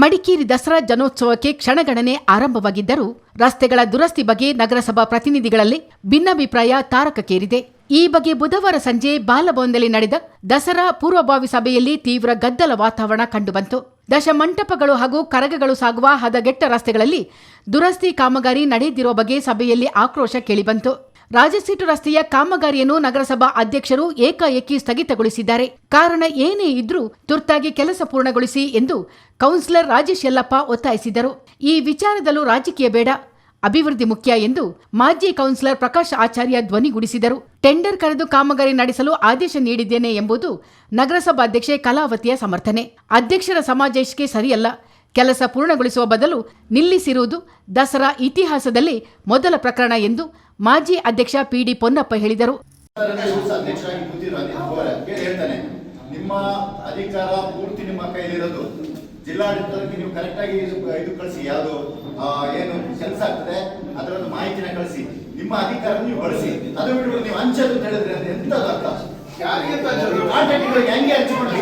ಮಡಿಕೇರಿ ದಸರಾ ಜನೋತ್ಸವಕ್ಕೆ ಕ್ಷಣಗಣನೆ ಆರಂಭವಾಗಿದ್ದರೂ ರಸ್ತೆಗಳ ದುರಸ್ತಿ ಬಗ್ಗೆ ನಗರಸಭಾ ಪ್ರತಿನಿಧಿಗಳಲ್ಲಿ ಭಿನ್ನಾಭಿಪ್ರಾಯ ತಾರಕಕ್ಕೇರಿದೆ. ಈ ಬಗ್ಗೆ ಬುಧವಾರ ಸಂಜೆ ಬಾಲಭವನದಲ್ಲಿ ನಡೆದ ದಸರಾ ಪೂರ್ವಭಾವಿ ಸಭೆಯಲ್ಲಿ ತೀವ್ರ ಗದ್ದಲ ವಾತಾವರಣ ಕಂಡುಬಂತು. ದಶಮಂಟಪಗಳು ಹಾಗೂ ಕರಗಗಳು ಸಾಗುವ ಹದಗೆಟ್ಟ ರಸ್ತೆಗಳಲ್ಲಿ ದುರಸ್ತಿ ಕಾಮಗಾರಿ ನಡೆದಿರುವ ಬಗ್ಗೆ ಸಭೆಯಲ್ಲಿ ಆಕ್ರೋಶ ಕೇಳಿಬಂತು. ರಾಜಸೀಟು ರಸ್ತೆಯ ಕಾಮಗಾರಿಯನ್ನು ನಗರಸಭಾ ಅಧ್ಯಕ್ಷರು ಏಕಾಏಕಿ ಸ್ಥಗಿತಗೊಳಿಸಿದ್ದಾರೆ. ಕಾರಣ ಏನೇ ಇದ್ರೂ ತುರ್ತಾಗಿ ಕೆಲಸ ಪೂರ್ಣಗೊಳಿಸಿ ಎಂದು ಕೌನ್ಸಿಲರ್ ರಾಜೇಶ್ ಯಲ್ಲಪ್ಪ ಒತ್ತಾಯಿಸಿದರು. ಈ ವಿಚಾರದಲ್ಲೂ ರಾಜಕೀಯ ಬೇಡ. ಅಭಿವೃದ್ಧಿ ಮುಖ್ಯ ಎಂದು ಮಾಜಿ ಕೌನ್ಸಿಲರ್ ಪ್ರಕಾಶ್ ಆಚಾರ್ಯ ಧ್ವನಿಗೂಡಿಸಿದರು ಟೆಂಡರ್ ಕರೆದು ಕಾಮಗಾರಿ ನಡೆಸಲು ಆದೇಶ ನೀಡಿದ್ದೇನೆ ಎಂಬುದು ನಗರಸಭಾಧ್ಯಕ್ಷೆ ಕಲಾವತಿಯ ಸಮರ್ಥನೆ. ಅಧ್ಯಕ್ಷರ ಸಮಾಜಕ್ಕೆ ಸರಿಯಲ್ಲ. ಕೆಲಸ ಪೂರ್ಣಗೊಳಿಸುವ ಬದಲು ನಿಲ್ಲಿಸಿರುವುದು ದಸರಾ ಇತಿಹಾಸದಲ್ಲಿ ಮೊದಲ ಪ್ರಕರಣ ಎಂದು ಮಾಜಿ ಅಧ್ಯಕ್ಷ ಪಿಡಿ ಪೊನ್ನಪ್ಪ ಹೇಳಿದರು. ನಿಮ್ಮ ಅಧಿಕಾರ ಪೂರ್ತಿ ನಿಮ್ಮ ಕೈಲಿರೋದು ಜಿಲ್ಲಾಡಳಿತಕ್ಕೆ ನೀವು ಕರೆಕ್ಟಾಗಿ ಇದು ಇದು ಕಳಿಸಿ ಯಾವುದು ಏನು ಕೆಲಸ ಆಗ್ತದೆ ಅದರದ್ದು ಮಾಹಿತಿನ ಕಳಿಸಿ ನಿಮ್ಮ ಅಧಿಕಾರ ನೀವು ಬಳಸಿ. ಅದು ಬಿಟ್ಟು ನೀವು ಹಂಚೋದು ಅಂತ ಹೇಳಿದ್ರೆ ಅದು ಎಂತದು ಅರ್ಥ? ಹೆಂಗೆ ಹಂಚಿಕೊಂಡು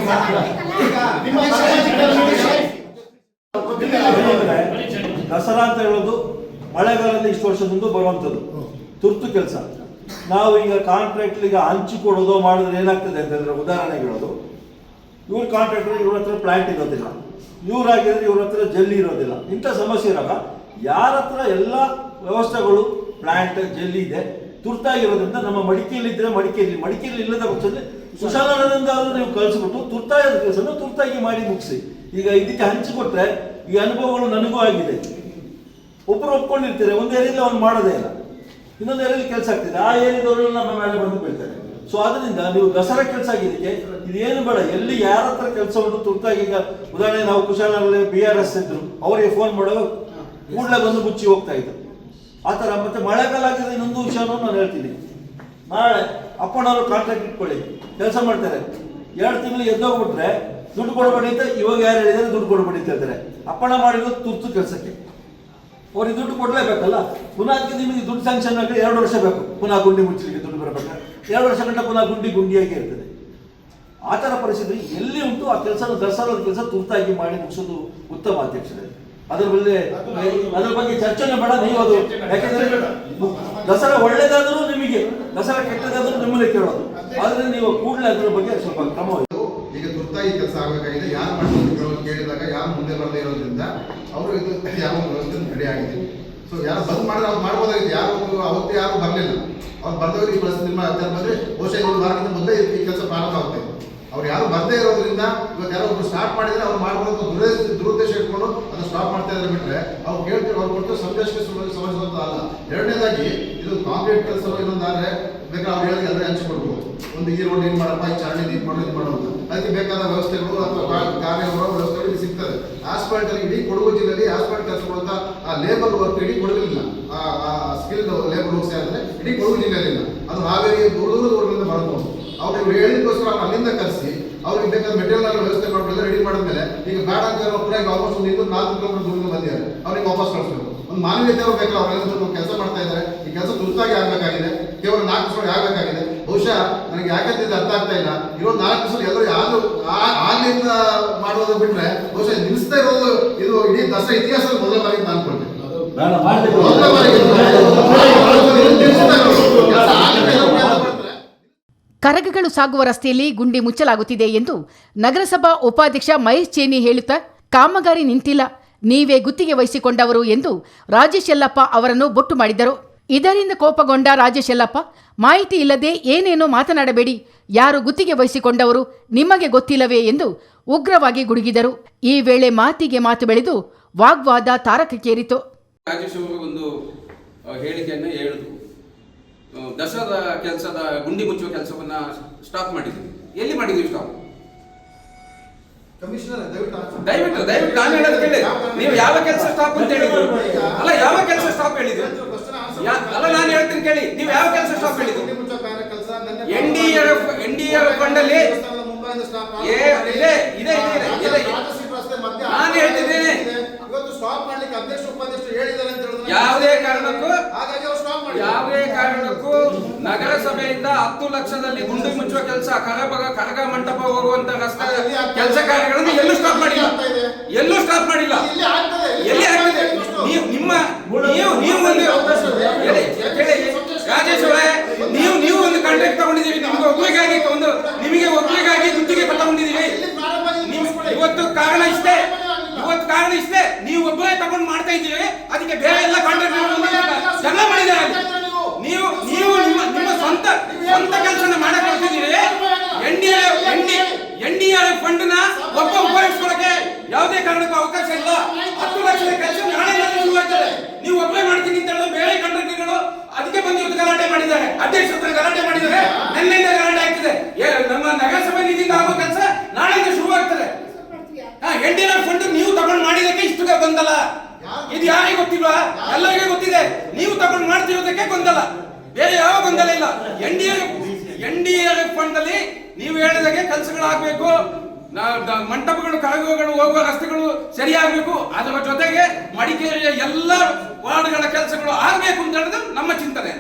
ದಸರಾ ಅಂತ ಹೇಳೋದು ಮಳೆಗಾಲದಲ್ಲಿ ಇಷ್ಟು ವರ್ಷದಿಂದ ಮುಂದೆ ಬರುವಂಥದ್ದು. ತುರ್ತು ಕೆಲಸ. ನಾವು ಈಗ ಕಾಂಟ್ರಾಕ್ಟ್ ಈಗ ಹಂಚಿಕೊಡೋದು ಮಾಡಿದ್ರೆ ಏನಾಗ್ತದೆ ಅಂತಂದ್ರೆ ಉದಾಹರಣೆಗೆ ಹೇಳೋದು. ಇವ್ರ ಕಾಂಟ್ರಾಕ್ಟರ್ ಇವ್ರ ಹತ್ರ ಪ್ಲಾಂಟ್ ಇರೋದಿಲ್ಲ. ಇವರಾಗಿದ್ರೆ ಇವ್ರ ಹತ್ರ ಜಲ್ಲಿ ಇರೋದಿಲ್ಲ. ಇಂಥ ಸಮಸ್ಯೆ ಇರೋಲ್ಲ ಯಾರ ಹತ್ರ ಎಲ್ಲ ವ್ಯವಸ್ಥೆಗಳು ಪ್ಲಾಂಟ್ ಜಲ್ಲಿ ಇದೆ, ತುರ್ತಾಗಿರೋದ್ರಿಂದ ನಮ್ಮ ಮಡಿಕೇಲಿ ಇದ್ರೆ ಮಡಿಕೇಲಿ ಮಡಿಕೇಲಿ ಇಲ್ಲದ ಪಕ್ಷದಲ್ಲಿ ಸುಶಾಲನದಿಂದ ಆದರೂ ನೀವು ಕಳಿಸ್ಬಿಟ್ಟು ತುರ್ತಾಗಿ ಕೆಲಸನ ತುರ್ತಾಗಿ ಮಾಡಿ ಮುಗಿಸಿ. ಈಗ ಇದಕ್ಕೆ ಹಂಚಿಕೊಟ್ರೆ ಈ ಅನುಭವಗಳು ನನಗೂ ಆಗಿದೆ. ಒಬ್ಬರು ಒಪ್ಕೊಂಡಿರ್ತಾರೆ, ಒಂದೇ ರೀತಿ ಅವ್ನು ಮಾಡೋದೇ ಇಲ್ಲ. ಇನ್ನೊಂದು ಎರಡು ಕೆಲಸ ಆಗ್ತದೆ. ಆ ಏರಿಯಾದವರು ನಮ್ಮ ಮೇಲೆ ಬಂದು ಬೀಳ್ತಾರೆ. ಸೊ ಅದರಿಂದ ನೀವು ದಸರಾ ಕೆಲಸ ಆಗಿದ್ದಕ್ಕೆ ಇದೇನು ಬೇಡ. ಎಲ್ಲಿ ಯಾರ ಹತ್ರ ಕೆಲಸ ಉಂಟು, ತುರ್ತಾಗಿ ಈಗ ಉದಾಹರಣೆ ನಾವು ಕುಶಾಲನಲ್ಲಿ ಬಿ ಆರ್ ಎಸ್ ಇದ್ರು, ಅವರಿಗೆ ಫೋನ್ ಮಾಡೋ ಕೂಡಲೇ ಬಂದು ಮುಚ್ಚಿ ಹೋಗ್ತಾ ಇದ್ರು. ಆ ಥರ ಮತ್ತೆ ಮಳೆಗಾಲ ಆಗಿದೆ ಇನ್ನೊಂದು ವಿಷಯನೂ ನಾನು ಹೇಳ್ತೀನಿ. ನಾಳೆ ಅಪ್ಪನವರು ಕಾಂಟ್ರಾಕ್ಟ್ ಇಟ್ಕೊಳ್ಳಿ. ಕೆಲಸ ಮಾಡ್ತಾರೆ. ಎರಡು ತಿಂಗಳು ಎದ್ದೋಗ್ಬಿಟ್ರೆ ದುಡ್ಡು ಕೊಡಬೇಡಿ ಅಂತ ಇವಾಗ ಯಾರು ಹೇಳಿದ್ರೆ ದುಡ್ಡು ಕೊಡಬೇಡಿ ಅಂತ ಹೇಳ್ತಾರೆ. ಅಪ್ಪಣ ಮಾಡಿರೋದು ತುರ್ತು ಕೆಲಸಕ್ಕೆ. ಅವ್ರಿಗೆ ದುಡ್ಡು ಕೊಡಲೇಬೇಕಲ್ಲ? ಪುನಃ ಅದಕ್ಕೆ ನಿಮಗೆ ದುಡ್ಡು ಸ್ಯಾಂಕ್ಷನ್ ಆಗಲಿ ಎರಡು ವರ್ಷ ಬೇಕು. ಪುನಃ ಗುಂಡಿ ಮುಚ್ಚಲಿಕ್ಕೆ ದುಡ್ಡು ಬರಬೇಕು? ಎರಡು ವರ್ಷ ಗಂಟೆ ಪುನಃ ಗುಂಡಿ ಗುಂಡಿಯಾಗಿ ಇರ್ತದೆ. ಆ ಥರ ಪರಿಸ್ಥಿತಿ ಎಲ್ಲಿ ಉಂಟು ಆ ಕೆಲಸ ದಸರಾದ ಕೆಲಸ ತುರ್ತಾಗಿ ಮಾಡಿ ಮುಗಿಸೋದು ಉತ್ತಮ ಅಧ್ಯಕ್ಷರೇ. ಅದ್ರ ಮೇಲೆ ಅದ್ರ ಬಗ್ಗೆ ಚರ್ಚೆನೇ ಬೇಡ ನೀವು ಅದು ಯಾಕೆಂದ್ರೆ ದಸರಾ ಒಳ್ಳೇದಾದರೂ ನಿಮಗೆ ದಸರಾ ಕೆಟ್ಟದಾದರೂ ನಿಮ್ಮನ್ನೇ ಕೇಳೋದು. ಆದರೆ ನೀವು ಕೂಡಲೇ ಅದ್ರ ಬಗ್ಗೆ ಸ್ವಲ್ಪ ಕ್ರಮ ತುರ್ತಾಗಿ ಕೆಲಸ ಆಗಬೇಕಾಗಿದೆ ಯಾರು ಮಾಡ್ಕೊಂಡು ಕೇಳಿದಾಗ ಯಾರು ಮುಂದೆ ಬರದೇ ಇರೋದ್ರಿಂದ ಅವರು ಇದು ಯಾವ ವ್ಯವಸ್ಥೆ ರೆಡಿ ಆಗಿದೆ ಸೊ ಯಾರು ಬಂದ್ ಮಾಡಿದ್ರೆ ಅವ್ರು ಮಾಡ್ಬೋದಾಗಿತ್ತು. ಯಾರು ಅವತ್ತು ಯಾರು ಬರಲಿಲ್ಲ. ಅವ್ರು ಬಂದವರು ಈ ಪರಿಸ್ಥಿತಿ ನಿಮ್ಮ ಬಂದರೆ ಬಹುಶಃ ಒಂದು ವಾರಕ್ಕಿಂತ ಮೊದಲೇ ಈ ಕೆಲಸ ಪ್ರಾರಂಭ ಆಗ್ತಾ ಇದೆ ಅವ್ರು ಯಾರು ಬರ್ದೇ ಇರೋದ್ರಿಂದ ಇವತ್ತು ಯಾರೋ ಒಬ್ರು ಸ್ಟಾರ್ಟ್ ಮಾಡಿದ್ರೆ ಅವ್ರು ಮಾಡ್ಬೋದು ದುರದ ದುರುದ್ದೇಶ ಇಟ್ಕೊಂಡು ಅದನ್ನ ಸ್ಟಾಪ್ ಮಾಡ್ತಾ ಇದ್ರೆ ಬಿಟ್ರೆ ಅವ್ರು ಕೇಳ್ತಾರೆ, ಅವ್ರು ಕೊಟ್ಟು ಸಂದೇಶಕ್ಕೆ ಸಮಸ್ಯೆ ಅಲ್ಲ. ಎರಡನೇದಾಗಿ ಇದು ಕಾಂಕ್ರೀಟ್ ಕೆಲಸ ಇನ್ನೊಂದಾದ್ರೆ ಬೇಕಾದ್ರೆ ಅವ್ರು ಹೇಳಿ ಎಲ್ಲರೂ ಹಂಚಿಕೊಡ್ಬೋದು ಒಂದು ಈ ರೋಡ್ ಏನು ಮಾಡಪ್ಪ, ಈ ಚರಂಡಿ ಇದು ಮಾಡೋ ಇದು ಮಾಡೋ ಅಂತ. ಅದಕ್ಕೆ ಬೇಕಾದ ವ್ಯವಸ್ಥೆಗಳು ಅಥವಾ ಕಾರ್ಯ ಬರೋ ವ್ಯವಸ್ಥೆಗಳು ಸಿಗ್ತದೆ. ಆಸ್ಪಾಲ್ಟ್ ಅಲ್ಲಿ ಇಡೀ ಕೊಡಗು ಜಿಲ್ಲೆಯಲ್ಲಿ ಆಸ್ಪಾಲ್ಟ್ ಕೆಲಸ ಅಂತ ಆ ಲೇಬರ್ ವರ್ಕ್ ಇಡೀ ಕೊಡಗಿಲ್ಲ ಆ ಸ್ಕಿಲ್ ಲೇಬರ್ ವರ್ಕ್ಸ್ ಆದರೆ ಇಡೀ ಕೊಡಗು ಜಿಲ್ಲೆಯಲ್ಲಿಲ್ಲ. ಅದು ಹಾವೇರಿ ದೂರ ದೂರದಿಂದ ಬರ್ಬೋದು. ಅವ್ರು ಇವ್ರು ಹೇಳಿದಕ್ಕೋಸ್ಕರ ಅವ್ರು ಅಲ್ಲಿಂದ ಕರೆಸಿ ಅವ್ರಿಗೆ ಬೇಕಾದ ಮೆಟೀರಿಯಲ್ ವ್ಯವಸ್ಥೆ ಮಾಡಿದ್ರೆ ರೆಡಿ ಮಾಡಿದ್ಮೇಲೆ ಈಗ ಬೇಡ ಅಂತ ಒಬ್ಬರಾಗಿ ಆಲ್ಮೋಸ್ಟ್ ಒಂದು ಇನ್ನೂರು ನಾಲ್ಕು ಕಿಲೋಮೀಟರ್ ದೂರದಿಂದ ಬಂದಿದ್ದಾರೆ. ಅವ್ರಿಗೆ ವಾಪಸ್ ಕಳಿಸ್ಬೇಕು. ಒಂದು ಮಾನವೀಯತೆ ಅವ್ರು ಬೇಕಾದ್ರೆ ಅವರೆಲ್ಲ ಸ್ವಲ್ಪ ಕೆಲಸ ಮಾಡ್ತಾ ಇದ್ದಾರೆ. ಈ ಕೆಲಸ ತುರ್ತಾಗಿ ಆಗಬೇಕಾಗಿದೆ. ಕೇವಲ ನಾಲ್ಕು ದಿವಸ ಆಗಬೇಕಾಗಿದೆ. ಬಹುಶಃ ನನಗೆ ಯಾಕಂತ ಇದು ಅರ್ಥ ಆಗ್ತಾ ಇಲ್ಲ. ಇರೋದು ನಾಲ್ಕು ದಿವಸ ಎಲ್ಲರೂ ಯಾರು ಆಗ್ಲಿಂದ ಮಾಡೋದು ಬಿಟ್ರೆ ಬಹುಶಃ ನಿಲ್ಲಿಸ್ತಾ ಇರೋದು ಇದು ಇಡೀ ದಸರಾ ಇತಿಹಾಸದ ಮೊದಲ ಬಾರಿಗೆ ಇದು. ಇದು ನಿಲ್ಲಿಸ್ತಾ ಇರೋದು. ಕೆಲಸ ಆಗತ್ತೆ ಅಂತ ಪ್ರಯತ್ನ ಪಡ್ತಾರೆ. ಕರಗಗಳು ಸಾಗುವ ರಸ್ತೆಯಲ್ಲಿ ಗುಂಡಿ ಮುಚ್ಚಲಾಗುತ್ತಿದೆ ಎಂದು ನಗರಸಭಾ ಉಪಾಧ್ಯಕ್ಷ ಮಹೇಶ್ ಚೇನಿ ಹೇಳುತ್ತಾ, ಕಾಮಗಾರಿ ನಿಂತಿಲ್ಲ, ನೀವೇ ಗುತ್ತಿಗೆ ವಹಿಸಿಕೊಂಡವರು ಎಂದು ರಾಜೇಶ್ ಯಲ್ಲಪ್ಪ ಅವರನ್ನು ಬೊಟ್ಟು ಮಾಡಿದರು ಇದರಿಂದ ಕೋಪಗೊಂಡ ರಾಜೇಶ್ ಯಲ್ಲಪ್ಪ, ಮಾಹಿತಿ ಇಲ್ಲದೆ ಏನೇನೋ ಮಾತನಾಡಬೇಡಿ, ಯಾರು ಗುತ್ತಿಗೆ ವಹಿಸಿಕೊಂಡವರು ನಿಮಗೆ ಗೊತ್ತಿಲ್ಲವೇ ಎಂದು ಉಗ್ರವಾಗಿ ಗುಡುಗಿದರು. ಈ ವೇಳೆ ಮಾತಿಗೆ ಮಾತು ಬೆಳೆದು ವಾಗ್ವಾದ ತಾರಕಕ್ಕೇರಿತು. ರಾಜೇಶ್ ಅವರು ಒಂದು ಹೇಳಿಕೆಯನ್ನು ಹೇಳಿದ್ರು. ದಸರಾದ ಕೆಲಸದ ಗುಂಡಿ ಮುಚ್ಚುವ ಕೆಲಸವನ್ನ ಸ್ಟಾಪ್ ಮಾಡಿದ್ವಿ. ಎಲ್ಲಿ ಮಾಡಿದ್ವಿ ಸ್ಟಾಪ್ ದಯವಿಟ್ಟು. ದಯವಿಟ್ಟು ನಾನು ಹೇಳೋದು ಕೇಳಿ. ನೀವು ಯಾವ ಕೆಲಸ ಸ್ಟಾಪ್ ಅಂತ ಹೇಳಿದ್ರು ಅಲ್ಲ ಯಾವ ಕೆಲಸ ಸ್ಟಾಪ್ ಹೇಳಿದ್ರು ಅಲ್ಲ ನಾನು ಹೇಳ್ತೀನಿ ಕೇಳಿ. ನೀವು ಯಾವ ಕೆಲಸ ಸ್ಟಾಪ್ ಹೇಳಿದ್ರು N D F N D F ಫಂಡಲ್ಲಿ ಏ, ಇದೆ, ಇದೆ, ಇದೆ. ನಾನು ಹೇಳ್ತಿದ್ದೇನೆ. ಇವತ್ತು ಸ್ಟಾಪ್ ಮಾಡ್ಲಿಕ್ಕೆ ಅಧ್ಯಕ್ಷ ಉಪಾಧ್ಯಕ್ಷರು ಹೇಳಿದ್ದಾರೆ ಅಂತ ಹೇಳಿದ್ರೆ ಯಾವುದೇ ಕಾರಣಕ್ಕೂ ಹಾಗಾಗಿ ಅವ್ರು ಸ್ಟಾಪ್ ಮಾಡಿ ಯಾವುದೇ ಕಾರಣಕ್ಕೂ ನಗರಸಭೆಯಿಂದ ಹತ್ತು ಲಕ್ಷದಲ್ಲಿ ಗುಂಡಿ ಮುಚ್ಚುವ ಕೆಲಸ ಕರಬಗ ಕರಗ ಮಂಟಪ ಹೋಗುವಂತ ರಸ್ತೆ ಕೆಲಸ ಕಾರ್ಯಗಳನ್ನು ಎಲ್ಲೂ ಸ್ಟಾಪ್ ಮಾಡಿಲ್ಲ. ಎಲ್ಲೂ ಸ್ಟಾಪ್ ಮಾಡಿಲ್ಲ. ಎಲ್ಲಿ ಆಗ್ತದೆ ನೀವು ನಿಮ್ಮ ನೀವು ನೀವು ಒಂದು ರಾಜೇಶ್ ಅವರೇ ನೀವು ನೀವು ಒಂದು ಕಾಂಟ್ರಾಕ್ಟ್ ತಗೊಂಡಿದ್ದೀವಿ ನಿಮ್ಗೆ ಒಬ್ಬರಿಗಾಗಿ ಒಂದು ನಿಮಗೆ ಒಬ್ಬರಿಗಾಗಿ ಗುತ್ತಿಗೆ ತಗೊಂಡಿದ್ದೀವಿ ಇವತ್ತು ಕಾರಣ ಇಷ್ಟೇ. ಇವತ್ತು ಕಾರಣ ಇಷ್ಟೇ. ನೀವು ಒಬ್ಬರೇ ತಗೊಂಡು ಮಾಡ್ತಾ ಇದ್ದೀವಿ ಅದಕ್ಕೆ ಬೇರೆ ಎಲ್ಲ ಕಾಂಟ್ರಾಕ್ಟ್ ಜನ ಮಾಡಿದ್ದಾರೆ. ನೀವು ನೀವು ನಿಮ್ಮ ನಿಮ್ಮ ಸ್ವಂತ ಸ್ವಂತ ಕೆಲಸನ ಮಾಡಕ್ ಹೋಗ್ತಿದ್ದೀರಿ. ಎನ್ ಡಿ ಎನ್ ಡಿ ಫಂಡ್ನ ಒಬ್ಬ ಉಪಯೋಗಿಸ್ಕೊಳಕ್ಕೆ ಯಾವುದೇ ಕಾರಣಕ್ಕೂ ಅವಕಾಶ ಇಲ್ಲ. ಹತ್ತು ಲಕ್ಷದ ಕೆಲಸ ನಾಳೆ ಶುರುವಾಗ್ತದೆ ನೀವು ಒಬ್ಬರೇ ಮಾಡ್ತೀನಿ ಅಂತ ಹೇಳಿದ್ರೆ ಬೇರೆ ಕಾಂಟ್ರಾಕ್ಟ್ಗಳು ಅದಕ್ಕೆ ಬಂದು ಇವತ್ತು ಗಲಾಟೆ ಮಾಡಿದ್ದಾರೆ. ಅಧ್ಯಕ್ಷ ಹತ್ರ ಗಲಾಟೆ ಮಾಡಿದ್ದಾರೆ. ನಿನ್ನೆಯಿಂದ ಗಲಾಟೆ ಆಗ್ತದೆ. ನಮ್ಮ ನಗರಸಭೆ ನಿಧಿಯಿಂದ ಆಗೋ ಕೆಲಸ ನಾಳೆಯಿಂದ ಶುರುವಾಗ್ತದೆ ಎನ್ ಡಿ ಫಂಡ್ ನೀವು ತಗೊಂಡು ಮಾಡಿದಕ್ಕೆ ಇಷ್ಟು ಬಂದಲ್ಲ. ಇದು ಯಾರಿಗೆ ಗೊತ್ತಿಲ್ವಾ? ಎಲ್ಲರಿಗೂ ಗೊತ್ತಿದೆ ನೀವು ತಗೊಂಡು ಮಾಡ್ತಿರೋದಕ್ಕೆ ಗೊಂದಲ. ಬೇರೆ ಯಾವ ಗೊಂದಲ ಇಲ್ಲ. N D N D A fund ಅಲ್ಲಿ ನೀವು ಹೇಳಿದಾಗೆ ಕೆಲಸಗಳಾಗಬೇಕು ಮಂಟಪಗಳು ಕರಗುವಗಳು ಹೋಗುವ ರಸ್ತೆಗಳು ಸರಿಯಾಗಬೇಕು. ಅದರ ಜೊತೆಗೆ ಮಡಿಕೇರಿಯ ಎಲ್ಲ ವಾರ್ಡ್ಗಳ ಕೆಲಸಗಳು ಆಗಬೇಕು ಅಂತ ಹೇಳಿದ್ರೆ ನಮ್ಮ ಚಿಂತನೆ.